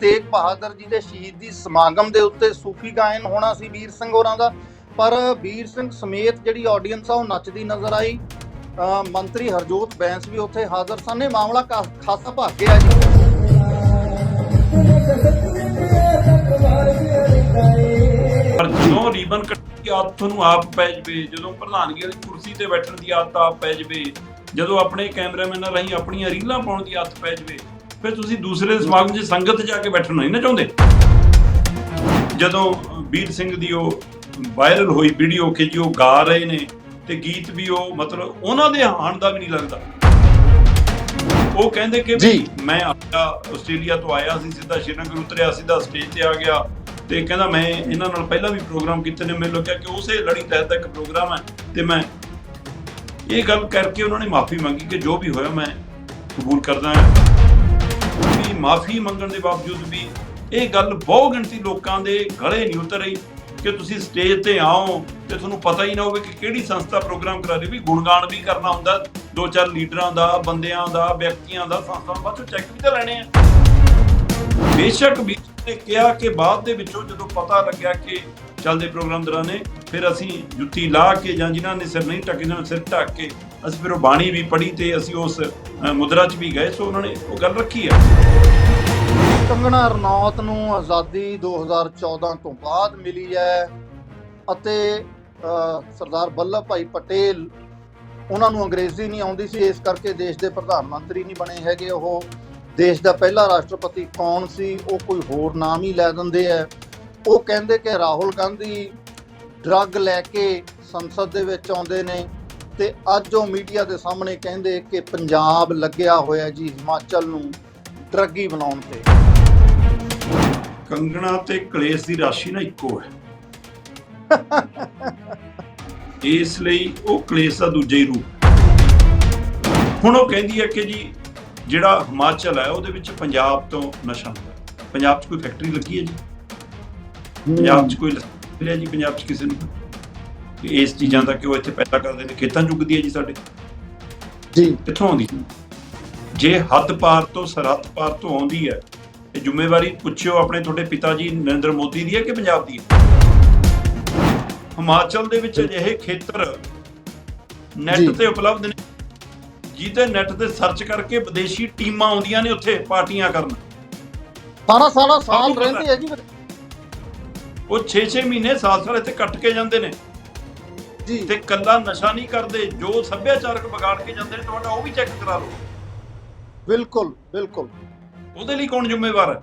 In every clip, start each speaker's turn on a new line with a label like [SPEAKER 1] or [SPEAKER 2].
[SPEAKER 1] ਤੇਗ ਬਹਾਦਰ ਜੀ ਦੇ ਸ਼ਹੀਦੀ ਸਮਾਗਮ ਦੇ ਉੱਤੇ ਸੂਫੀ ਗਾਇਨ ਹੋਣਾ ਸੀ ਵੀਰ ਸਿੰਘ ਹੋਰਾਂ ਦਾ। ਪਰ ਵੀਰ ਸਿੰਘ ਸਮੇਤ ਜਿਹੜੀ ਆਡੀਅנס ਆ, ਉਹ ਨੱਚਦੀ ਨਜ਼ਰ ਆਈ। ਮੰਤਰੀ ਹਰਜੋਤ ਬੈਂਸ ਵੀ ਉੱਥੇ ਹਾਜ਼ਰ ਸਨ। ਇਹ ਮਾਮਲਾ ਖਾਸਾ ਭਰ ਗਿਆ
[SPEAKER 2] ਪਰ ਜਦੋਂ ਰੀਬਨ ਕੱਟ ਕੇ ਆਪ ਤੁਹਾਨੂੰ ਆਪ ਪੈ ਜਵੇ, ਜਦੋਂ ਪ੍ਰਧਾਨਗੀ ਵਾਲੀ ਕੁਰਸੀ ਤੇ ਬੈਠਣ ਦੀ ਆਦਤ ਆਪ ਪੈ ਜਵੇ, ਜਦੋਂ ਆਪਣੇ ਕੈਮਰਾਮੈਨਾਂ ਰਾਹੀਂ ਆਪਣੀਆਂ ਰੀਲਾਂ ਪਾਉਣ ਦੀ ਆਦਤ ਪੈ ਜਵੇ ਫਿਰ ਤੁਸੀਂ ਦੂਸਰੇ ਦੇ ਸਮਾਗਮ 'ਚ ਸੰਗਤ 'ਚ ਜਾ ਕੇ ਬੈਠਣਾ ਨਹੀਂ ਨਾ ਚਾਹੁੰਦੇ? ਜਦੋਂ ਵੀਰ ਸਿੰਘ ਦੀ ਉਹ ਵਾਇਰਲ ਹੋਈ ਵੀਡੀਓ ਕਿ ਜੀ ਉਹ ਗਾ ਰਹੇ ਨੇ ਤੇ ਗੀਤ ਵੀ ਉਹ ਮਤਲਬ ਉਹਨਾਂ ਦੇ ਹਾਣ ਦਾ ਵੀ ਨਹੀਂ ਲੱਗਦਾ। ਉਹ ਕਹਿੰਦੇ ਕਿ। ਮੈਂ ਆਇਆ ਆਸਟ੍ਰੇਲੀਆ ਤੋਂ ਆਇਆ ਸੀ ਸਿੱਧਾ ਸ਼੍ਰੀਨਗਰ ਉਤਰਿਆ ਸਿੱਧਾ ਸਟੇਜ ਤੇ ਆ ਗਿਆ ਤੇ ਕਹਿੰਦਾ ਮੈਂ ਇਹਨਾਂ ਨਾਲ ਪਹਿਲਾਂ ਵੀ ਪ੍ਰੋਗਰਾਮ ਕੀਤੇ ਨੇ ਮੈਨੂੰ ਲੱਗਿਆ ਕਿ ਉਸੇ ਲੜੀ ਤਹਿਤ ਇੱਕ ਪ੍ਰੋਗਰਾਮ ਹੈ ਤੇ ਮੈਂ ਇਹ ਗੱਲ ਕਰਕੇ ਉਹਨਾਂ ਨੇ ਮਾਫੀ ਮੰਗੀ ਕਿ ਜੋ ਵੀ ਹੋਇਆ ਮੈਂ ਕਬੂਲ ਕਰਦਾ ਹਾਂ। ਵੀ ਮਾਫੀ ਮੰਗਣ ਦੇ ਬਾਵਜੂਦ ਵੀ ਇਹ ਗੱਲ ਬਹੁ ਗਿਣਤੀ ਲੋਕਾਂ ਦੇ ਗਲੇ ਨਹੀਂ ਉਤਰ ਰਹੀ ਕਿ ਤੁਸੀਂ ਸਟੇਜ ਤੇ ਆਓ ਤੇ ਤੁਹਾਨੂੰ ਪਤਾ ਹੀ ਨਾ ਹੋਵੇ ਕਿ ਕਿਹੜੀ ਸੰਸਥਾ ਪ੍ਰੋਗਰਾਮ ਕਰਾ ਰਹੀ ਵੀ ਗੁਣਗਾਨ ਵੀ ਕਰਨਾ ਹੁੰਦਾ, ਦੋ ਚਾਰ ਲੀਡਰਾਂ ਦਾ, ਬੰਦਿਆਂ ਦਾ, ਵਿਅਕਤੀਆਂ ਦਾ, ਸੰਸਥਾਵਾਂ ਬਾਅਦ ਚੋਂ ਚੈੱਕ ਵੀ ਤਾਂ ਲੈਣੇ ਆ। ਬੇਸ਼ੱਕ ਵੀ ਨੇ ਕਿਹਾ ਕਿ ਬਾਅਦ ਦੇ ਵਿੱਚੋਂ ਜਦੋਂ ਪਤਾ ਲੱਗਿਆ ਕਿ ਚੱਲਦੇ ਪ੍ਰੋਗਰਾਮ ਦੌਰਾਨੇ ਫਿਰ ਅਸੀਂ ਜੁੱਤੀ ਲਾ ਕੇ ਜਾਂ ਜਿਨ੍ਹਾਂ ਨੇ ਸਿਰ ਨਹੀਂ ਢੱਕੇ ਜਾਂ ਸਿਰ ਢੱਕ ਕੇ ਅਸੀਂ ਫਿਰ ਉਹ ਬਾਣੀ ਵੀ ਪੜ੍ਹੀ ਤੇ ਅਸੀਂ ਉਸ ਮੁਦਰਾ 'ਚ ਵੀ ਗਏ। ਸੋ ਉਹਨਾਂ ਨੇ ਉਹ ਗੱਲ ਰੱਖੀ ਹੈ
[SPEAKER 1] ਕੰਗਣਾ ਰਣੌਤ ਨੂੰ ਆਜ਼ਾਦੀ 2014 ਤੋਂ ਬਾਅਦ ਮਿਲੀ ਹੈ ਅਤੇ ਸਰਦਾਰ ਵੱਲਭ ਭਾਈ ਪਟੇਲ ਉਹਨਾਂ ਨੂੰ ਅੰਗਰੇਜ਼ੀ ਨਹੀਂ ਆਉਂਦੀ ਸੀ। ਇਸ ਕਰਕੇ ਦੇਸ਼ ਦੇ ਪ੍ਰਧਾਨ ਮੰਤਰੀ ਨਹੀਂ ਬਣੇ ਹੈਗੇ ਉਹ। ਦੇਸ਼ ਦਾ ਪਹਿਲਾ ਰਾਸ਼ਟਰਪਤੀ ਕੌਣ ਸੀ? ਉਹ ਕੋਈ ਹੋਰ ਨਾਮ ਹੀ ਲੈ ਦਿੰਦੇ ਆ ਉਹ ਕਹਿੰਦੇ ਕਿ ਰਾਹੁਲ ਗਾਂਧੀ ਡਰੱਗ ਲੈ ਕੇ ਸੰਸਦ ਦੇ ਵਿੱਚ ਆਉਂਦੇ ਨੇ ਤੇ ਅੱਜ ਉਹ ਮੀਡੀਆ ਦੇ ਸਾਹਮਣੇ ਕਹਿੰਦੇ ਕਿ ਪੰਜਾਬ ਲੱਗਿਆ ਹੋਇਆ ਜੀ ਹਿਮਾਚਲ ਨੂੰ ਡਰੱਗੀ ਬਣਾਉਣ ਤੇ।
[SPEAKER 2] ਕੰਗਣਾ ਤੇ ਕਲੇਸ਼ ਦੀ ਰਾਸ਼ੀ ਨਾ ਇੱਕੋ ਹੈ। ਇਸ ਲਈ ਉਹ ਕਲੇਸ਼ ਦਾ ਦੂਜਾ ਹੀ ਰੂਪ। ਹੁਣ ਉਹ ਕਹਿੰਦੀ ਹੈ ਕਿ ਜੀ ਜਿਹੜਾ ਹਿਮਾਚਲ ਹੈ ਉਹਦੇ ਵਿੱਚ ਪੰਜਾਬ ਤੋਂ ਨਸ਼ਾ ਹੁੰਦਾ ਪੰਜਾਬ 'ਚ ਕੋਈ ਫੈਕਟਰੀ ਲੱਗੀ ਹੈ ਜੀ? ਪੰਜਾਬ 'ਚ ਕੋਈ ਲਿਆ ਜੀ ਪੰਜਾਬ 'ਚ ਕਿਸੇ ਨੂੰ। ਕਿ ਇਸ ਚੀਜ਼ਾਂ ਦਾ ਕਿ ਉਹ ਇੱਥੇ ਪੈਦਾ ਕਰਦੇ ਨੇ ਖੇਤਾਂ 'ਚ ਉੱਗਦੀ ਹੈ ਜੀ ਸਾਡੇ।
[SPEAKER 1] ਜੀ।
[SPEAKER 2] ਕਿੱਥੋਂ ਆਉਂਦੀ? ਜੇ ਹੱਦ ਪਾਰ ਤੋਂ ਸਰਹੱਦ ਪਾਰ ਤੋਂ ਆਉਂਦੀ ਹੈ ਇਹ ਜ਼ਿੰਮੇਵਾਰੀ ਪੁੱਛਿਓ ਆਪਣੇ ਤੁਹਾਡੇ ਪਿਤਾ ਜੀ ਨਰਿੰਦਰ ਮੋਦੀ ਦੀ ਹੈ ਕਿ ਪੰਜਾਬ ਦੀ ਹੈ? ਹਿਮਾਚਲ ਦੇ ਵਿੱਚ ਅਜਿਹੇ ਖੇਤਰ। ਨੈਟ ਤੇ ਉਪਲਬਧ ਨੇ ਜਿਹਦੇ ਨੈਟ ਤੇ ਸਰਚ ਕਰਕੇ ਵਿਦੇਸ਼ੀ ਟੀਮਾਂ ਆਉਂਦੀਆਂ ਨੇ ਉੱਥੇ ਪਾਰਟੀਆਂ ਕਰਨ।
[SPEAKER 1] ਸਾਰਾ ਸਾਰਾ ਸਾਲ ਰਹਿੰਦੇ ਆ ਜੀ
[SPEAKER 2] ਉਹ 6-6 ਮਹੀਨੇ ਸਾਲ-ਸਾਲ ਇੱਥੇ ਕੱਟ ਕੇ ਜਾਂਦੇ ਨੇ।
[SPEAKER 1] ਜੀ।
[SPEAKER 2] ਤੇ ਕੱਲਾ ਨਸ਼ਾ ਨਹੀਂ ਕਰਦੇ ਜੋ ਸੱਭਿਆਚਾਰਕ ਵਿਗਾੜ ਕੇ ਜਾਂਦੇ ਨੇ ਤੁਹਾਡਾ ਉਹ ਵੀ ਚੈੱਕ ਕਰਾ ਲਓ।
[SPEAKER 1] ਬਿਲਕੁਲ ਬਿਲਕੁਲ।
[SPEAKER 2] ਉਹਦੇ ਲਈ ਕੌਣ ਜ਼ਿੰਮੇਵਾਰ ਹੈ?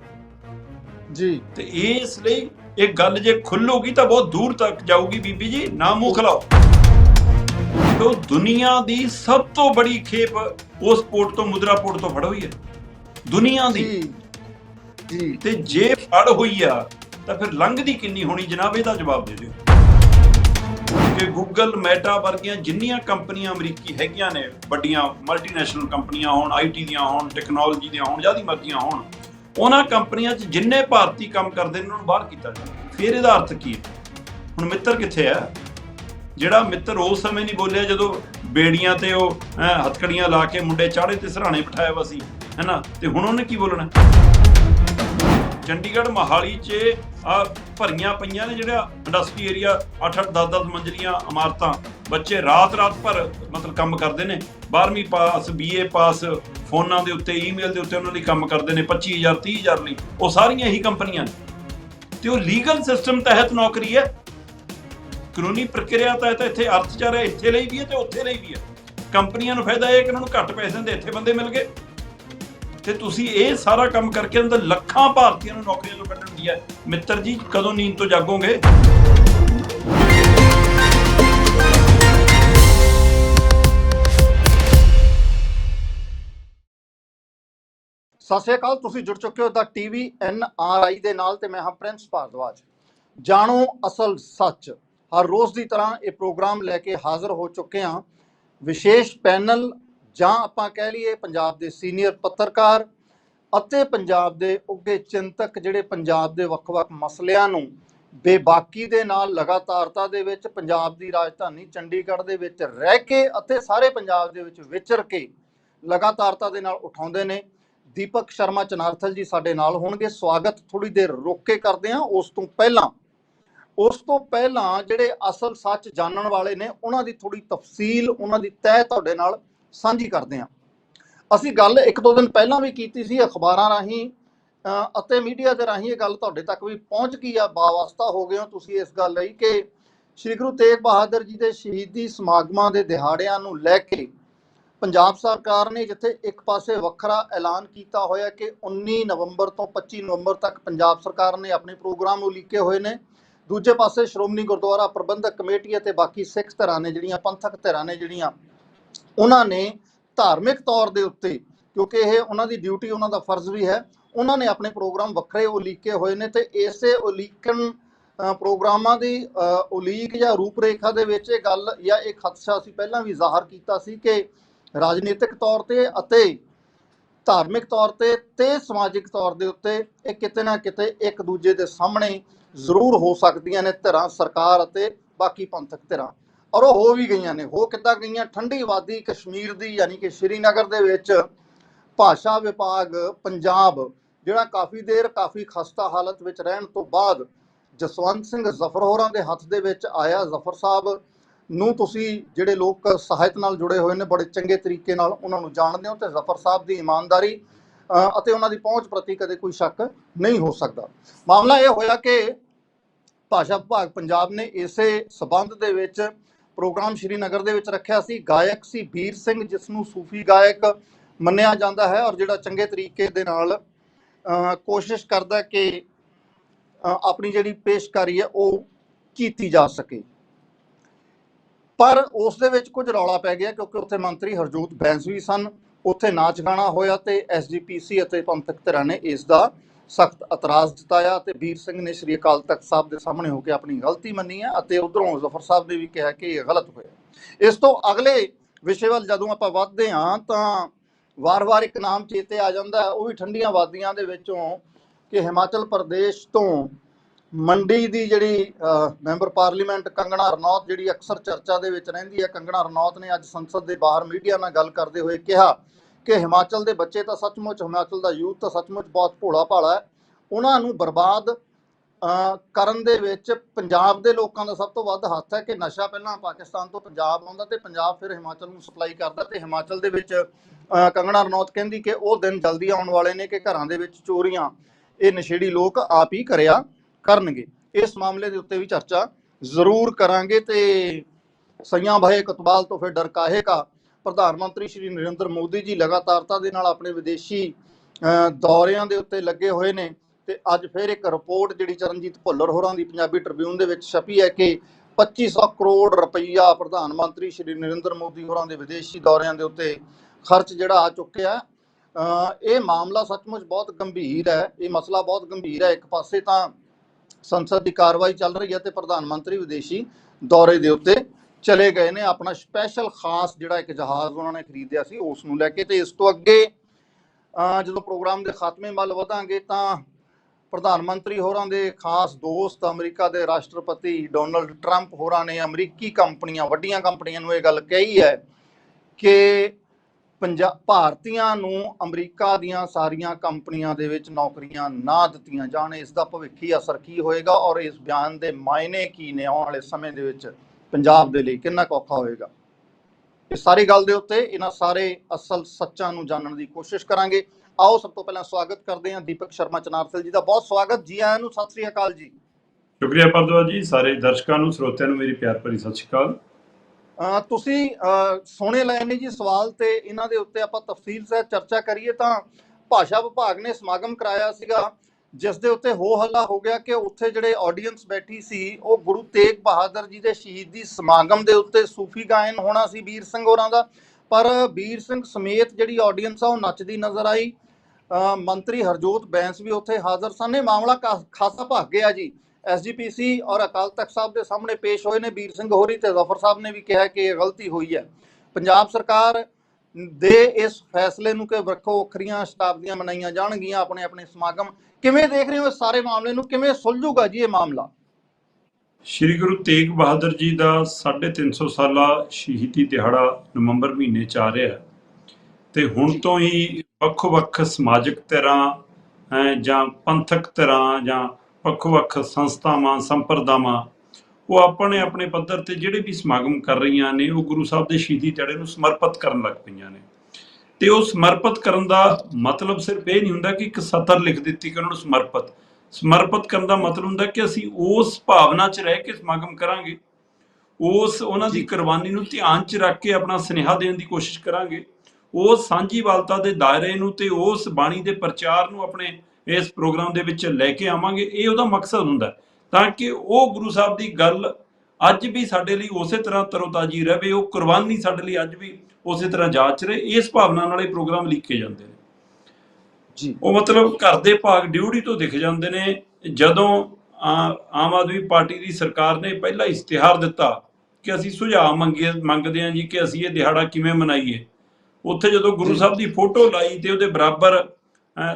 [SPEAKER 1] ਜੀ।
[SPEAKER 2] ਤੇ ਇਸ ਲਈ ਇਹ ਗੱਲ ਜੇ ਖੁੱਲੂਗੀ ਤਾਂ ਬਹੁਤ ਦੂਰ ਤੱਕ ਜਾਊਗੀ ਬੀਬੀ ਜੀ। ਨਾ ਮੂੰਹ ਖਲਾਓ। ਤੋ ਦੁਨੀਆ ਦੀ ਸਭ ਤੋਂ ਬੜੀ ਖੇਪ ਉਸ ਪੋਰਟ ਤੋਂ ਮੁਦਰਾ ਪੋਰਟ ਤੋਂ ਫੜ ਹੋਈ ਹੈ। ਦੁਨੀਆ ਦੀ।
[SPEAKER 1] ਜੀ। ਜੀ।
[SPEAKER 2] ਤੇ ਜੇ ਫੜ ਹੋਈ ਆ ਤਾਂ ਫਿਰ ਲੰਘਦੀ ਕਿੰਨੀ ਹੋਣੀ ਜਨਾਬ ਇਹਦਾ ਜਵਾਬ ਦੇ ਦਿਓ। ਕਿ ਗੂਗਲ ਮੈਟਾ ਵਰਗੀਆਂ ਜਿੰਨੀਆਂ ਕੰਪਨੀਆਂ ਅਮਰੀਕੀ ਹੈਗੀਆਂ ਨੇ, ਵੱਡੀਆਂ ਮਲਟੀਨੈਸ਼ਨਲ ਕੰਪਨੀਆਂ ਹੋਣ ਆਈਟੀ ਦੀਆਂ ਹੋਣ ਟੈਕਨੋਲੋਜੀ ਦੀਆਂ ਹੋਣ ਜਾਂ ਮਰਜ਼ੀਆਂ ਹੋਣ, ਉਹਨਾਂ ਕੰਪਨੀਆਂ 'ਚ ਜਿੰਨੇ ਭਾਰਤੀ ਕੰਮ ਕਰਦੇ ਨੇ, ਉਹਨਾਂ ਨੂੰ ਬਾਹਰ ਕੀਤਾ ਜਾਂਦਾ। ਫਿਰ ਇਹਦਾ ਅਰਥ ਕੀ ਹੈ? ਹੁਣ ਮਿੱਤਰ ਕਿੱਥੇ ਆ ਜਿਹੜਾ ਮਿੱਤਰ ਉਸ ਸਮੇਂ ਨਹੀਂ ਬੋਲਿਆ ਜਦੋਂ ਬੇੜੀਆਂ ਤੇ ਉਹ ਹੱਥਕੜੀਆਂ ਲਾ ਕੇ ਮੁੰਡੇ ਚਾੜੇ ਤੇ ਸਰਾਣੇ ਬਿਠਾਇਆ ਵਾ ਸੀ, ਹੈਨਾ? ਤੇ ਹੁਣ ਉਹਨੇ ਕੀ ਬੋਲਣਾ? ਚੰਡੀਗੜ੍ਹ ਮਹਾਲੀ 'ਚ ਭਰੀਆਂ ਪਈਆਂ ਨੇ ਜਿਹੜਾ ਇੰਡਸਟਰੀ ਏਰੀਆ 8-8 10-10 ਮੰਜ਼ਲੀਆਂ ਇਮਾਰਤਾਂ। ਬੱਚੇ ਰਾਤ-ਰਾਤ ਭਰ ਮਤਲਬ ਕੰਮ ਕਰਦੇ ਨੇ। 12ਵੀਂ ਪਾਸ ਬੀਏ ਪਾਸ, ਫੋਨਾਂ ਦੇ ਉੱਤੇ ਈਮੇਲ ਦੇ ਉੱਤੇ ਉਹਨਾਂ ਲਈ ਕੰਮ ਕਰਦੇ ਨੇ। 25000 30000 ਲਈ। ਉਹ ਸਾਰੀਆਂ ਇਹੀ ਕੰਪਨੀਆਂ ਨੇ। ਤੇ ਉਹ ਲੀਗਲ ਸਿਸਟਮ ਤਹਿਤ ਨੌਕਰੀ ਹੈ। ਕਾਨੂੰਨੀ ਪ੍ਰਕਿਰਿਆ ਤਹਿਤ ਇੱਥੇ ਅਰਥਚਾਰਾ ਇੱਥੇ ਲਈ ਵੀ ਹੈ ਤੇ ਉੱਥੇ ਲਈ ਵੀ ਹੈ। ਕੰਪਨੀਆਂ ਨੂੰ ਫਾਇਦਾ ਇਹ ਕਿ ਉਹਨਾਂ ਨੂੰ ਘੱਟ ਪੈਸੇ ਦੇ ਇੱਥੇ ਬੰਦੇ ਮਿਲ ਗਏ। ਤੇ ਤੁਸੀਂ ਇਹ ਸਾਰਾ ਕੰਮ ਕਰਕੇ ਅੰਦਰ ਲੱਖਾਂ ਭਾਰਤੀਆਂ ਨੂੰ ਨੌਕਰੀਆਂ ਤੋਂ ਕੱਢਣ ਦੀ ਹੈ। ਮਿੱਤਰ ਜੀ, ਕਦੋਂ ਨੀਂਦ ਤੋਂ ਜਾਗੋਗੇ?
[SPEAKER 1] ਸਤਿ ਸ਼੍ਰੀ ਅਕਾਲ, ਤੁਸੀਂ ਜੁੜ ਚੁੱਕੇ ਹੋ ਦਾ ਟੀਵੀ ਐਨ ਆਰ ਆਈ ਦੇ ਨਾਲ ਤੇ ਮੈਂ ਹਾਂ ਪ੍ਰਿੰਸ ਭਾਰਦਵਾਜ। ਜਾਣੋ ਅਸਲ ਸੱਚ, ਹਰ ਰੋਜ਼ ਦੀ ਤਰ੍ਹਾਂ ਇਹ ਪ੍ਰੋਗਰਾਮ ਲੈ ਕੇ ਹਾਜ਼ਰ ਹੋ ਚੁੱਕੇ ਹਾਂ। ਵਿਸ਼ੇਸ਼ ਪੈਨਲ ਜਾਂ ਆਪਾਂ ਕਹਿ ਲਈਏ ਪੰਜਾਬ ਦੇ ਸੀਨੀਅਰ ਪੱਤਰਕਾਰ ਅਤੇ ਪੰਜਾਬ ਦੇ ਉੱਗੇ ਚਿੰਤਕ ਜਿਹੜੇ ਪੰਜਾਬ ਦੇ ਵੱਖ-ਵੱਖ ਮਸਲਿਆਂ ਨੂੰ ਬੇਬਾਕੀ ਦੇ ਨਾਲ ਲਗਾਤਾਰਤਾ ਦੇ ਵਿੱਚ ਪੰਜਾਬ ਦੀ ਰਾਜਧਾਨੀ ਚੰਡੀਗੜ੍ਹ ਦੇ ਵਿੱਚ ਰਹਿ ਕੇ ਅਤੇ ਸਾਰੇ ਪੰਜਾਬ ਦੇ ਵਿੱਚ ਵਿਚਰ ਕੇ ਲਗਾਤਾਰਤਾ ਦੇ ਨਾਲ ਉਠਾਉਂਦੇ ਨੇ। ਦੀਪਕ ਸ਼ਰਮਾ ਚਨਾਰਥਲ ਜੀ ਸਾਡੇ ਨਾਲ ਹੋਣਗੇ। ਸਵਾਗਤ ਥੋੜੀ ਦੇਰ ਰੁਕ ਕੇ ਕਰਦੇ ਹਾਂ। ਉਸ ਤੋਂ ਪਹਿਲਾਂ, ਉਸ ਤੋਂ ਪਹਿਲਾਂ ਜਿਹੜੇ ਅਸਲ ਸੱਚ ਜਾਣਨ ਵਾਲੇ ਨੇ, ਉਹਨਾਂ ਦੀ ਥੋੜੀ ਤਫਸੀਲ, ਉਹਨਾਂ ਦੀ ਤਹਿ ਤੁਹਾਡੇ ਨਾਲ ਸਾਂਝੀ ਕਰਦੇ ਹਾਂ। ਅਸੀਂ ਗੱਲ ਇੱਕ ਦੋ ਦਿਨ ਪਹਿਲਾਂ ਵੀ ਕੀਤੀ ਸੀ ਅਖਬਾਰਾਂ ਰਾਹੀਂ ਅਤੇ ਮੀਡੀਆ ਦੇ ਰਾਹੀਂ ਇਹ ਗੱਲ ਤੁਹਾਡੇ ਤੱਕ ਵੀ ਪਹੁੰਚ ਗਈ ਆ ਬਾਵਾਸਤਾ ਹੋ ਗਏ ਹੋ ਤੁਸੀਂ ਇਸ ਗੱਲ ਲਈ ਕਿ ਸ੍ਰੀ ਗੁਰੂ ਤੇਗ ਬਹਾਦਰ ਜੀ ਦੇ ਸ਼ਹੀਦੀ ਸਮਾਗਮਾਂ ਦੇ ਦਿਹਾੜਿਆਂ ਨੂੰ ਲੈ ਕੇ ਪੰਜਾਬ ਸਰਕਾਰ ਨੇ ਜਿੱਥੇ ਇੱਕ ਪਾਸੇ ਵੱਖਰਾ ਐਲਾਨ ਕੀਤਾ ਹੋਇਆ ਕਿ 19 ਨਵੰਬਰ ਤੋਂ 25 ਨਵੰਬਰ ਤੱਕ ਪੰਜਾਬ ਸਰਕਾਰ ਨੇ ਆਪਣੇ ਪ੍ਰੋਗਰਾਮ ਉਲੀਕੇ ਹੋਏ ਨੇ, ਦੂਜੇ ਪਾਸੇ ਸ਼੍ਰੋਮਣੀ ਗੁਰਦੁਆਰਾ ਪ੍ਰਬੰਧਕ ਕਮੇਟੀ ਅਤੇ ਬਾਕੀ ਸਿੱਖ ਧਿਰਾਂ ਨੇ ਜਿਹੜੀਆਂ, ਪੰਥਕ ਧਿਰਾਂ ਨੇ ਜਿਹੜੀਆਂ ਉਹਨਾਂ ਨੇ ਧਾਰਮਿਕ ਤੌਰ ਦੇ ਉੱਤੇ, ਕਿਉਂਕਿ ਇਹ ਉਹਨਾਂ ਦੀ ਡਿਊਟੀ, ਉਹਨਾਂ ਦਾ ਫਰਜ਼ ਵੀ ਹੈ, ਉਹਨਾਂ ਨੇ ਆਪਣੇ ਪ੍ਰੋਗਰਾਮ ਵੱਖਰੇ ਉਲੀਕੇ ਹੋਏ ਨੇ ਤੇ ਇਸੇ ਉਲੀਕਣ ਪ੍ਰੋਗਰਾਮਾਂ ਦੀ ਉਲੀਕ ਜਾਂ ਰੂਪਰੇਖਾ ਦੇ ਵਿੱਚ ਇਹ ਗੱਲ ਜਾਂ ਇਹ ਖਦਸ਼ਾ ਅਸੀਂ ਪਹਿਲਾਂ ਵੀ ਜ਼ਾਹਰ ਕੀਤਾ ਸੀ ਕਿ ਰਾਜਨੀਤਿਕ ਤੌਰ ਤੇ ਅਤੇ ਧਾਰਮਿਕ ਤੌਰ ਤੇ ਤੇ ਸਮਾਜਿਕ ਤੌਰ ਦੇ ਉੱਤੇ ਇਹ ਕਿਤੇ ਨਾ ਕਿਤੇ ਇੱਕ ਦੂਜੇ ਦੇ ਸਾਹਮਣੇ ਜ਼ਰੂਰ ਹੋ ਸਕਦੀਆਂ ਨੇ ਧਿਰਾਂ, ਸਰਕਾਰ ਅਤੇ ਬਾਕੀ ਪੰਥਕ ਧਿਰਾਂ। ਔਰ ਉਹ ਹੋ ਵੀ ਗਈਆਂ ਨੇ, ਹੋ ਕਿੱਦਾਂ ਗਈਆਂ? ਠੰਡੀ ਆਬਾਦੀ ਕਸ਼ਮੀਰ ਦੀ, ਯਾਨੀ ਕਿ ਸ਼੍ਰੀਨਗਰ ਦੇ ਵਿੱਚ ਭਾਸ਼ਾ ਵਿਭਾਗ ਪੰਜਾਬ, ਜਿਹੜਾ ਕਾਫੀ ਦੇਰ ਕਾਫੀ ਖਸਤਾ ਹਾਲਤ ਵਿੱਚ ਰਹਿਣ ਤੋਂ ਬਾਅਦ ਜਸਵੰਤ ਸਿੰਘ ਜ਼ਫਰ ਹੋਰਾਂ ਦੇ ਹੱਥ ਦੇ ਵਿੱਚ ਆਇਆ। ਜ਼ਫਰ ਸਾਹਿਬ ਨੂੰ ਤੁਸੀਂ ਜਿਹੜੇ ਲੋਕ ਸਾਹਿਤ ਨਾਲ ਜੁੜੇ ਹੋਏ ਨੇ, ਬੜੇ ਚੰਗੇ ਤਰੀਕੇ ਨਾਲ ਉਹਨਾਂ ਨੂੰ ਜਾਣਦੇ ਹੋ ਤੇ ਜ਼ਫਰ ਸਾਹਿਬ ਦੀ ਇਮਾਨਦਾਰੀ ਅਤੇ ਉਹਨਾਂ ਦੀ ਪਹੁੰਚ ਪ੍ਰਤੀ ਕਦੇ ਕੋਈ ਸ਼ੱਕ ਨਹੀਂ ਹੋ ਸਕਦਾ। ਮਾਮਲਾ ਇਹ ਹੋਇਆ ਕਿ ਭਾਸ਼ਾ ਵਿਭਾਗ ਪੰਜਾਬ ਨੇ ਇਸੇ ਸਬੰਧ ਦੇ ਵਿੱਚ ਪ੍ਰੋਗਰਾਮ ਸ਼੍ਰੀਨਗਰ ਦੇ ਵਿੱਚ ਰੱਖਿਆ ਸੀ। ਗਾਇਕ ਸੀ ਵੀਰ ਸਿੰਘ, ਜਿਸ ਨੂੰ ਸੂਫੀ ਗਾਇਕ ਮੰਨਿਆ ਜਾਂਦਾ ਹੈ ਔਰ ਜਿਹੜਾ ਚੰਗੇ ਤਰੀਕੇ ਦੇ ਨਾਲ ਕੋਸ਼ਿਸ਼ ਕਰਦਾ ਕਿ ਆਪਣੀ ਜਿਹੜੀ ਪੇਸ਼ਕਾਰੀ ਹੈ ਉਹ ਕੀਤੀ ਜਾ ਸਕੇ। ਪਰ ਉਸ ਦੇ ਵਿੱਚ ਕੁਝ ਰੌਲਾ ਪੈ ਗਿਆ ਕਿਉਂਕਿ ਉੱਥੇ ਮੰਤਰੀ ਹਰਜੋਤ ਬੈਂਸ ਵੀ ਸਨ। ਉੱਥੇ ਨਾਚ ਗਾਣਾ ਹੋਇਆ ਤੇ ਐਸਜੀਪੀਸੀ ਅਤੇ ਪੰਥਕ ਧਿਰਾਂ ਨੇ ਇਸ ਦਾ ਸਖਤ ਇਤਰਾਜ਼ ਜਤਾਇਆ ਤੇ ਵੀਰ ਸਿੰਘ ਨੇ ਸ੍ਰੀ ਅਕਾਲ ਤਖਤ ਸਾਹਿਬ ਦੇ ਸਾਹਮਣੇ ਹੋ ਕੇ ਆਪਣੀ ਗਲਤੀ ਮੰਨੀ ਹੈ ਅਤੇ ਉਧਰੋਂ ਜ਼ਫਰ ਸਾਹਿਬ ਨੇ ਵੀ ਕਿਹਾ ਕਿ ਇਹ ਗਲਤ ਹੋਇਆ। ਇਸ ਤੋਂ ਅਗਲੇ ਵਿਸ਼ੇ ਵੱਲ ਜਦੋਂ ਆਪਾਂ ਵੱਧਦੇ ਹਾਂ ਤਾਂ ਵਾਰ-ਵਾਰ ਇੱਕ ਨਾਮ ਚੇਤੇ ਆ ਜਾਂਦਾ ਉਹ ਵੀ ਠੰਡੀਆਂ ਵਾਦੀਆਂ ਦੇ ਵਿੱਚੋਂ ਕਿ ਹਿਮਾਚਲ ਪ੍ਰਦੇਸ਼ ਤੋਂ ਮੰਡੀ ਦੀ ਜਿਹੜੀ ਮੈਂਬਰ ਪਾਰਲੀਮੈਂਟ ਕੰਗਣਾ ਰਣੌਤ ਜਿਹੜੀ ਅਕਸਰ ਚਰਚਾ ਦੇ ਵਿੱਚ ਰਹਿੰਦੀ ਹੈ। ਕੰਗਣਾ ਰਣੌਤ ਨੇ ਅੱਜ ਸੰਸਦ ਦੇ ਬਾਹਰ ਮੀਡੀਆ ਨਾਲ ਗੱਲ ਕਰਦੇ ਹੋਏ ਕਿਹਾ ਕਿ ਹਿਮਾਚਲ ਦੇ ਬੱਚੇ ਤਾਂ ਸੱਚਮੁੱਚ, ਹਿਮਾਚਲ ਦਾ ਯੂਥ ਤਾਂ ਸੱਚਮੁੱਚ ਬਹੁਤ ਭੋਲਾ ਭਾਲਾ ਹੈ। ਉਹਨਾਂ ਨੂੰ ਬਰਬਾਦ ਕਰਨ ਦੇ ਵਿੱਚ ਪੰਜਾਬ ਦੇ ਲੋਕਾਂ ਦਾ ਸਭ ਤੋਂ ਵੱਧ ਹੱਥ ਹੈ ਕਿ ਨਸ਼ਾ ਪਹਿਲਾਂ ਪਾਕਿਸਤਾਨ ਤੋਂ ਪੰਜਾਬ ਆਉਂਦਾ ਤੇ ਪੰਜਾਬ ਫਿਰ ਹਿਮਾਚਲ ਨੂੰ ਸਪਲਾਈ ਕਰਦਾ ਤੇ ਹਿਮਾਚਲ ਦੇ ਵਿੱਚ ਕੰਗਣਾ ਰਣੌਤ ਕਹਿੰਦੀ ਕਿ ਉਹ ਦਿਨ ਜਲਦੀ ਆਉਣ ਵਾਲੇ ਨੇ ਕਿ ਘਰਾਂ ਦੇ ਵਿੱਚ ਚੋਰੀਆਂ, ਇਹ ਨਸ਼ੇੜੀ ਲੋਕ ਆਪ ਹੀ ਕਰਿਆ ਕਰਨਗੇ। ਇਸ ਮਾਮਲੇ ਦੇ ਉੱਤੇ ਵੀ ਚਰਚਾ ਜ਼ਰੂਰ ਕਰਾਂਗੇ ਤੇ ਸਈਆਂ ਭਏ ਕਤਬਾਲ ਤੋਂ ਫਿਰ ਡਰ ਕਾਹੇ ਕਾ ਪ੍ਰਧਾਨ ਮੰਤਰੀ ਸ਼੍ਰੀ ਨਰਿੰਦਰ ਮੋਦੀ ਜੀ ਲਗਾਤਾਰਤਾ ਦੇ ਨਾਲ ਆਪਣੇ ਵਿਦੇਸ਼ੀ ਦੌਰਿਆਂ ਦੇ ਉੱਤੇ ਲੱਗੇ ਹੋਏ ਨੇ ਤੇ ਅੱਜ ਫਿਰ ਇੱਕ ਰਿਪੋਰਟ ਜਿਹੜੀ ਚਰਨਜੀਤ ਭੁੱਲਰ ਹੋਰਾਂ ਦੀ ਪੰਜਾਬੀ ਟ੍ਰਿਬਿਊਨ ਦੇ ਵਿੱਚ ਛਪੀ ਹੈ ਕਿ 2500 ਕਰੋੜ ਰੁਪਈਆ ਪ੍ਰਧਾਨ ਮੰਤਰੀ ਸ਼੍ਰੀ ਨਰਿੰਦਰ ਮੋਦੀ ਹੋਰਾਂ ਦੇ ਵਿਦੇਸ਼ੀ ਦੌਰਿਆਂ ਦੇ ਉੱਤੇ ਖਰਚ ਜਿਹੜਾ ਆ ਚੁੱਕਿਆ ਇਹ ਮਾਮਲਾ ਸੱਚਮੁੱਚ ਬਹੁਤ ਗੰਭੀਰ ਹੈ, ਇਹ ਮਸਲਾ ਬਹੁਤ ਗੰਭੀਰ ਹੈ। ਇੱਕ ਪਾਸੇ ਤਾਂ ਸੰਸਦ ਦੀ ਕਾਰਵਾਈ ਚੱਲ ਰਹੀ ਹੈ ਤੇ ਪ੍ਰਧਾਨ ਮੰਤਰੀ ਵਿਦੇਸ਼ੀ ਦੌਰੇ ਦੇ ਉੱਤੇ ਚਲੇ ਗਏ ਨੇ, ਆਪਣਾ ਸਪੈਸ਼ਲ ਖਾਸ ਜਿਹੜਾ ਇੱਕ ਜਹਾਜ਼ ਉਹਨਾਂ ਨੇ ਖਰੀਦਿਆ ਸੀ ਉਸ ਨੂੰ ਲੈ ਕੇ ਤੇ ਇਸ ਤੋਂ ਅੱਗੇ ਜਦੋਂ ਪ੍ਰੋਗਰਾਮ ਦੇ ਖਾਤਮੇ ਵੱਲ ਵਧਾਂਗੇ ਤਾਂ ਪ੍ਰਧਾਨ ਮੰਤਰੀ ਹੋਰਾਂ ਦੇ ਖਾਸ ਦੋਸਤ ਅਮਰੀਕਾ ਦੇ ਰਾਸ਼ਟਰਪਤੀ ਡੋਨਲਡ ਟਰੰਪ ਹੋਰਾਂ ਨੇ ਅਮਰੀਕੀ ਕੰਪਨੀਆਂ, ਵੱਡੀਆਂ ਕੰਪਨੀਆਂ ਨੂੰ ਇਹ ਗੱਲ ਕਹੀ ਹੈ ਕਿ ਪੰਜਾਬ ਭਾਰਤੀਆਂ ਨੂੰ ਅਮਰੀਕਾ ਦੀਆਂ ਸਾਰੀਆਂ ਕੰਪਨੀਆਂ ਦੇ ਵਿੱਚ ਨੌਕਰੀਆਂ ਨਾ ਦਿੱਤੀਆਂ ਜਾਣ, ਇਸ ਦਾ ਭਵਿੱਖੀ ਅਸਰ ਕੀ ਹੋਏਗਾ ਔਰ ਇਸ ਬਿਆਨ ਦੇ ਮਾਇਨੇ ਕੀ ਨੇ ਆਉਣ ਵਾਲੇ ਸਮੇਂ ਦੇ ਵਿੱਚ? ਪੰਜਾਬ ਦੇ ਲਈ ਕਿੰਨਾ ਔਖਾ ਹੋਏਗਾ। ਇਸ ਸਾਰੀ ਗੱਲ ਦੇ ਉੱਤੇ ਇਹਨਾਂ ਸਾਰੇ ਅਸਲ ਸੱਚਾਂ ਨੂੰ ਜਾਣਨ ਦੀ ਕੋਸ਼ਿਸ਼ ਕਰਾਂਗੇ। ਆਓ ਸਭ ਤੋਂ ਪਹਿਲਾਂ ਸਵਾਗਤ ਕਰਦੇ ਹਾਂ ਦੀਪਕ ਸ਼ਰਮਾ ਚਨਾਰਸਲ ਜੀ ਦਾ। ਬਹੁਤ ਸਵਾਗਤ ਜੀ ਆਇਆਂ ਨੂੰ ਸਤਿ ਸ੍ਰੀ ਅਕਾਲ ਜੀ।
[SPEAKER 2] ਸ਼ੁਕਰੀਆ ਪਰਦਵਾ ਜੀ ਸਾਰੇ ਦਰਸ਼ਕਾਂ ਨੂੰ ਸਰੋਤਿਆਂ ਨੂੰ ਮੇਰੀ ਪਿਆਰ ਭਰੀ ਸਤਿ ਸ਼੍ਰੀ ਅਕਾਲ।
[SPEAKER 1] ਤੁਸੀਂ ਸੋਹਣੇ ਲਏ ਨੇ ਜੀ ਸਵਾਲ ਤੇ ਇਹਨਾਂ ਦੇ ਉੱਤੇ ਆਪਾਂ ਤਫਸੀਲ ਸਹਿਤ ਚਰਚਾ ਕਰੀਏ ਤਾਂ ਭਾਸ਼ਾ ਵਿਭਾਗ ਨੇ ਸਮਾਗਮ ਕਰਾਇਆ ਸੀਗਾ। ਜਿਸ ਦੇ ਉੱਤੇ ਹੋ ਹੱਲਾ ਹੋ ਗਿਆ ਕਿ ਉੱਥੇ ਜਿਹੜੇ ਆਡੀਅנס ਬੈਠੀ ਸੀ, ਉਹ ਗੁਰੂ ਤੇਗ ਬਹਾਦਰ ਜੀ ਦੇ ਸ਼ਹੀਦੀ ਸਮਾਗਮ ਦੇ ਉੱਤੇ ਸੂਫੀ ਗਾਇਨ ਹੋਣਾ ਸੀ ਵੀਰ ਸਿੰਘ ਹੋਰਾਂ ਦਾ। ਪਰ ਵੀਰ ਸਿੰਘ ਸਮੇਤ ਜਿਹੜੀ ਆਡੀਅנס ਆ, ਉਹ ਨੱਚਦੀ ਨਜ਼ਰ ਆਈ। ਮੰਤਰੀ ਹਰਜੋਤ ਬੈਂਸ ਵੀ ਉੱਥੇ ਹਾਜ਼ਰ ਸਨ। ਇਹ ਮਾਮਲਾ ਖਾਸਾ ਭਾਗ ਗਿਆ ਜੀ। ਐਸਜੀਪੀਸੀ ਔਰ ਅਕਾਲ ਤਖਤ ਸਾਹਿਬ ਦੇ ਸਾਹਮਣੇ ਪੇਸ਼ ਹੋਏ ਨੇ ਵੀਰ ਸਿੰਘ ਹੋਰੀ ਤੇ ਜ਼ਫਰ ਸਾਹਿਬ ਨੇ ਵੀ ਕਿਹਾ ਕਿ ਇਹ ਗਲਤੀ ਹੋਈ ਹੈ। ਪੰਜਾਬ ਸਰਕਾਰ ਦੇ ਇਸ ਫੈਸਲੇ ਨੂੰ ਕਿ ਵੱਖੋ ਵੱਖਰੀਆਂ ਸ਼ਤਾਬਦੀਆਂ ਮਨਾਈਆਂ ਜਾਣਗੀਆਂ ਆਪਣੇ ਆਪਣੇ ਸਮਾਗਮ ਕਿਵੇਂ ਦੇਖ ਰਹੇ ਹੋ ਇਸ ਸਾਰੇ ਮਾਮਲੇ ਨੂੰ? ਕਿਵੇਂ ਸੁਲਝੂਗਾ ਜੀ ਇਹ ਮਾਮਲਾ?
[SPEAKER 2] ਸ਼੍ਰੀ ਗੁਰੂ ਤੇਗ ਬਹਾਦਰ ਜੀ ਦਾ 350 ਸਾਲਾ ਸ਼ਹੀਦੀ ਦਿਹਾੜਾ ਨਵੰਬਰ ਮਹੀਨੇ ਚ ਆ ਰਿਹਾ ਹੈ। ਤੇ ਹੁਣ ਤੋਂ ਹੀ ਵੱਖ-ਵੱਖ ਸਮਾਜਿਕ ਧਿਰਾਂ ਜਾਂ ਪੰਥਕ ਧਿਰਾਂ, ਜਾਂ ਵੱਖ-ਵੱਖ ਸੰਸਥਾਵਾਂ, ਸੰਪਰਦਾਵਾਂ, ਉਹ ਆਪਣੇ ਆਪਣੇ ਪੱਧਰ ਤੇ ਜਿਹੜੇ ਵੀ ਸਮਾਗਮ ਕਰ ਰਹੀਆਂ ਨੇ, ਉਹ ਗੁਰੂ ਸਾਹਿਬ ਦੇ ਸ਼ਹੀਦੀ ਦਿਹਾੜੇ ਨੂੰ ਸਮਰਪਿਤ ਕਰਨ ਲੱਗ ਪਈਆਂ ਨੇ। ਤੇ ਉਹ ਸਮਰਪਿਤ ਕਰਨ ਦਾ ਮਤਲਬ ਸਿਰਫ ਇਹ ਨਹੀਂ ਹੁੰਦਾ ਕਿ ਇੱਕ ਸਤਰ ਲਿਖ ਦਿੱਤੀ ਕਿ ਉਹਨਾਂ ਨੂੰ ਸਮਰਪਿਤ। ਸਮਰਪਿਤ ਕਰਨ ਦਾ ਮਤਲਬ ਹੁੰਦਾ ਕਿ ਅਸੀਂ ਉਸ ਭਾਵਨਾ 'ਚ ਰਹਿ ਕੇ ਸਮਾਗਮ ਕਰਾਂਗੇ। ਉਸ ਉਹਨਾਂ ਦੀ ਕੁਰਬਾਨੀ ਨੂੰ ਧਿਆਨ 'ਚ ਰੱਖ ਕੇ ਆਪਣਾ ਸੁਨੇਹਾ ਦੇਣ ਦੀ ਕੋਸ਼ਿਸ਼ ਕਰਾਂਗੇ। ਉਸ ਸਾਂਝੀਵਾਲਤਾ ਦੇ ਦਾਇਰੇ ਨੂੰ ਤੇ ਉਸ ਬਾਣੀ ਦੇ ਪ੍ਰਚਾਰ ਨੂੰ ਆਪਣੇ ਇਸ ਪ੍ਰੋਗਰਾਮ ਦੇ ਵਿੱਚ ਲੈ ਕੇ ਆਵਾਂਗੇ। ਇਹ ਉਹਦਾ ਮਕਸਦ ਹੁੰਦਾ ਤਾਂ ਕਿ ਉਹ ਗੁਰੂ ਸਾਹਿਬ ਦੀ ਗੱਲ ਅੱਜ ਵੀ ਸਾਡੇ ਲਈ ਉਸੇ ਤਰ੍ਹਾਂ ਤਰੋਤਾਜੀ ਰਹੇ ਉਹ ਕੁਰਬਾਨੀ ਸਾਡੇ ਲਈ ਅੱਜ ਵੀ ਉਸੇ ਤਰ੍ਹਾਂ ਯਾਦ 'ਚ ਰਹੇ ਇਸ ਭਾਵਨਾ ਨਾਲ ਇਹ ਪ੍ਰੋਗਰਾਮ ਲਿਖੇ ਜਾਂਦੇ ਨੇ।
[SPEAKER 1] ਜੀ।
[SPEAKER 2] ਉਹ ਮਤਲਬ ਘਰ ਦੇ ਭਾਗ ਡਿਊਟੀ ਤੋਂ ਦਿਖ ਜਾਂਦੇ ਨੇ ਜਦੋਂ ਆਮ ਆਦਮੀ ਪਾਰਟੀ ਦੀ ਸਰਕਾਰ ਨੇ ਪਹਿਲਾ ਇਸ਼ਤਿਹਾਰ ਦਿੱਤਾ ਕਿ ਅਸੀਂ ਸੁਝਾਅ ਮੰਗੇ ਮੰਗਦੇ ਹਾਂ ਜੀ ਕਿ ਅਸੀਂ ਇਹ ਦਿਹਾੜਾ ਕਿਵੇਂ ਮਨਾਈਏ। ਉੱਥੇ ਜਦੋਂ ਗੁਰੂ। ਸਾਹਿਬ ਦੀ ਫੋਟੋ ਲਾਈ ਤੇ ਉਹਦੇ ਬਰਾਬਰ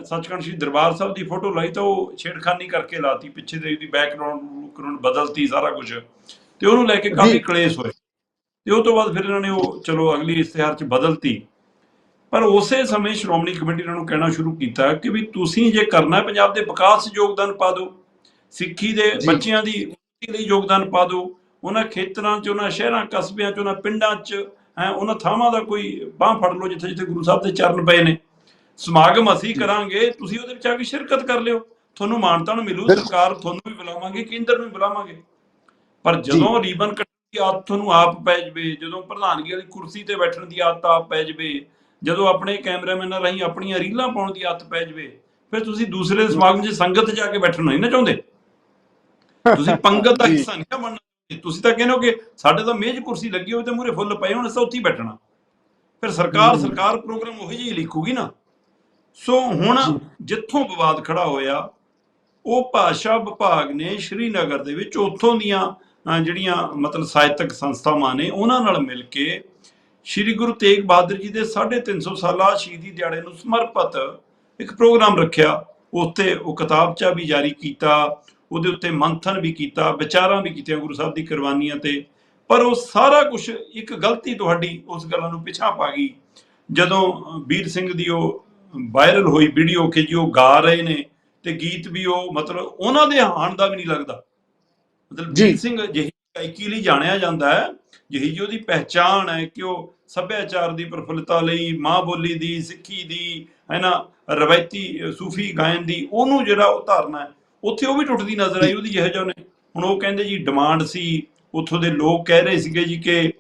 [SPEAKER 2] ਸੱਚਖੰਡ ਸ੍ਰੀ ਦਰਬਾਰ ਸਾਹਿਬ ਦੀ ਫੋਟੋ ਲਾਈ ਤਾਂ ਉਹ ਛੇੜਖਾਨੀ ਕਰਕੇ ਲਾਤੀ ਪਿੱਛੇ ਦੇ ਉਹਦੀ ਬੈਕਗ੍ਰਾਉਂਡ ਬੈਕਗ੍ਰਾਉਂਡ ਬਦਲਤੀ ਸਾਰਾ ਕੁਝ ਤੇ ਉਹਨੂੰ ਲੈ ਕੇ ਕਾਫੀ। ਕਲੇਸ਼ ਹੋਏ। ਤੇ ਉਹ ਤੋਂ ਬਾਅਦ ਫਿਰ ਇਹਨਾਂ ਨੇ ਉਹ ਚਲੋ ਅਗਲੀ ਇਸ਼ਤਿਹਾਰ 'ਚ ਬਦਲਤੀ। ਪਰ ਉਸੇ ਸਮੇਂ ਸ਼੍ਰੋਮਣੀ ਕਮੇਟੀ ਇਹਨਾਂ ਨੂੰ ਕਹਿਣਾ ਸ਼ੁਰੂ ਕੀਤਾ ਕਿ ਵੀ ਤੁਸੀਂ ਜੇ ਕਰਨਾ ਹੈ ਪੰਜਾਬ ਦੇ ਵਿਕਾਸ ਯੋਗਦਾਨ ਪਾ ਦਿਓ ਸਿੱਖੀ ਦੇ। ਬੱਚਿਆਂ ਦੀ ਉੱਨਤੀ ਲਈ ਯੋਗਦਾਨ ਪਾ ਦਿਓ ਉਹਨਾਂ ਖੇਤਰਾਂ 'ਚ ਉਹਨਾਂ ਸ਼ਹਿਰਾਂ ਕਸਬਿਆਂ 'ਚ ਉਹਨਾਂ ਪਿੰਡਾਂ 'ਚ ਹੈ ਉਹਨਾਂ ਥਾਵਾਂ ਦਾ ਕੋਈ ਬਾਹ ਫੜ ਲਓ ਜਿੱਥੇ ਜਿੱਥੇ ਗੁਰੂ ਸਾਹਿਬ ਦੇ ਚਰਨ ਪਏ ਨੇ। ਸਮਾਗਮ ਅਸੀਂ ਕਰਾਂਗੇ ਤੁਸੀਂ ਉਹਦੇ ਵਿੱਚ ਆ ਕੇ ਸ਼ਿਰਕਤ ਕਰ ਲਿਓ। ਤੁਹਾਨੂੰ ਮਾਨਤਾ ਨੂੰ ਮਿਲੂ। ਸਰਕਾਰ ਤੁਹਾਨੂੰ ਵੀ ਬੁਲਾਵਾਂਗੇ ਕੇਂਦਰ ਨੂੰ ਵੀ ਬੁਲਾਵਾਂਗੇ। ਪਰ ਜਦੋਂ ਰੀਬਨ ਦੀ ਆਦਤ ਤੁਹਾਨੂੰ ਆਪ ਪੈ ਜਵੇ ਜਦੋਂ ਪ੍ਰਧਾਨਗੀ ਵਾਲੀ ਕੁਰਸੀ ਤੇ ਬੈਠਣ ਦੀ ਆਦਤ ਆਪ ਪੈ ਜਵੇ ਜਦੋਂ ਆਪਣੇ ਕੈਮਰਾਮੈਨਾਂ ਰਾਹੀਂ ਆਪਣੀਆਂ ਰੀਲਾਂ ਪਾਉਣ ਦੀ ਆਦਤ ਪੈ ਜਵੇ ਫਿਰ ਤੁਸੀਂ ਦੂਸਰੇ ਸਮਾਗਮ 'ਚ ਸੰਗਤ ਜਾ ਕੇ ਬੈਠਣਾ ਨਹੀਂ ਨਾ ਚਾਹੁੰਦੇ ਤੁਸੀਂ ਪੰਗਤ ਦਾ। ਹਿੱਸਾ ਨਹੀਂ ਬਣਨਾ। ਤੁਸੀਂ ਤਾਂ ਕਹਿੰਦੇ ਹੋ ਕਿ ਸਾਡੇ ਤਾਂ ਮੇਜ਼ ਕੁਰਸੀ ਲੱਗੀ ਹੋਈ ਤੇ ਮੂਰੇ ਫੁੱਲ ਪਏ ਹੋਣ ਅਸੀਂ ਉੱਥੇ ਬੈਠਣਾ ਫਿਰ ਸਰਕਾਰ। ਸਰਕਾਰ ਪ੍ਰੋਗਰਾਮ ਉਹੀ ਜਿਹੀ ਲਿਖੂਗੀ ਨਾ ਸੋ ਹੁਣ। ਜਿੱਥੋਂ ਵਿਵਾਦ ਖੜਾ ਹੋਇਆ ਉਹ ਭਾਸ਼ਾ ਵਿਭਾਗ ਨੇ ਸ਼੍ਰੀਨਗਰ ਦੇ ਵਿੱਚ ਉੱਥੋਂ ਦੀਆਂ ਜਿਹੜੀਆਂ ਮਤਲਬ ਸਾਹਿਤਕ ਸੰਸਥਾਵਾਂ ਨੇ, ਉਹਨਾਂ ਨਾਲ ਮਿਲ ਕੇ ਸ੍ਰੀ ਗੁਰੂ ਤੇਗ ਬਹਾਦਰ ਜੀ ਦੇ 350 ਸਾਲਾ ਸ਼ਹੀਦੀ ਦਿਹਾੜੇ ਨੂੰ ਸਮਰਪਿਤ ਇੱਕ ਪ੍ਰੋਗਰਾਮ ਰੱਖਿਆ। ਉੱਥੇ ਉਹ ਕਿਤਾਬਚਾ ਵੀ ਜਾਰੀ ਕੀਤਾ, ਉਹਦੇ ਉੱਤੇ ਮੰਥਨ ਵੀ ਕੀਤਾ, ਵਿਚਾਰਾਂ ਵੀ ਕੀਤੀਆਂ ਗੁਰੂ ਸਾਹਿਬ ਦੀ ਕੁਰਬਾਨੀਆਂ ਤੇ। ਪਰ ਉਹ ਸਾਰਾ ਕੁਝ ਇੱਕ ਗਲਤੀ ਤੁਹਾਡੀ ਉਸ ਗੱਲਾਂ ਨੂੰ ਪਿਛਾ ਪਾ ਗਈ। ਜਦੋਂ ਵੀਰ ਸਿੰਘ ਦੀ ਉਹ ਵਾਇਰਲ ਹੋਈ ਵੀਡੀਓ ਕਿ ਜੀ ਉਹ ਗਾ ਰਹੇ ਨੇ ਤੇ ਗੀਤ ਵੀ ਉਹ ਮਤਲਬ ਉਹਨਾਂ ਦੇ ਹਾਣ ਦਾ ਵੀ ਨਹੀਂ ਲੱਗਦਾ। ਮਤਲਬ
[SPEAKER 1] ਜੀ।
[SPEAKER 2] ਵੀਰ ਸਿੰਘ ਜਿਹੀ ਗਾਇਕੀ ਲਈ ਜਾਣਿਆ ਜਾਂਦਾ ਹੈ ਜਿਹੀ ਜੀ ਉਹਦੀ ਪਹਿਚਾਣ ਹੈ ਕਿ ਉਹ ਸੱਭਿਆਚਾਰ ਦੀ ਪ੍ਰਫੁੱਲਤਾ ਲਈ ਮਾਂ ਬੋਲੀ ਦੀ ਸਿੱਖੀ ਦੀ ਹੈ ਨਾ ਰਵਾਇਤੀ ਸੂਫੀ ਗਾਇਨ ਦੀ ਉਹਨੂੰ ਜਿਹੜਾ ਉਹ ਧਾਰਨਾ ਹੈ ਉੱਥੇ ਉਹ ਵੀ ਟੁੱਟਦੀ ਨਜ਼ਰ ਆਈ ਉਹਦੀ ਜਿਹੋ ਜਿਹੇ ਨੇ ਹੁਣ ਉਹ ਕਹਿੰਦੇ ਜੀ ਡਿਮਾਂਡ ਸੀ ਉੱਥੋਂ ਦੇ ਲੋਕ ਕਹਿ ਰਹੇ ਸੀਗੇ ਜੀ ਕਿ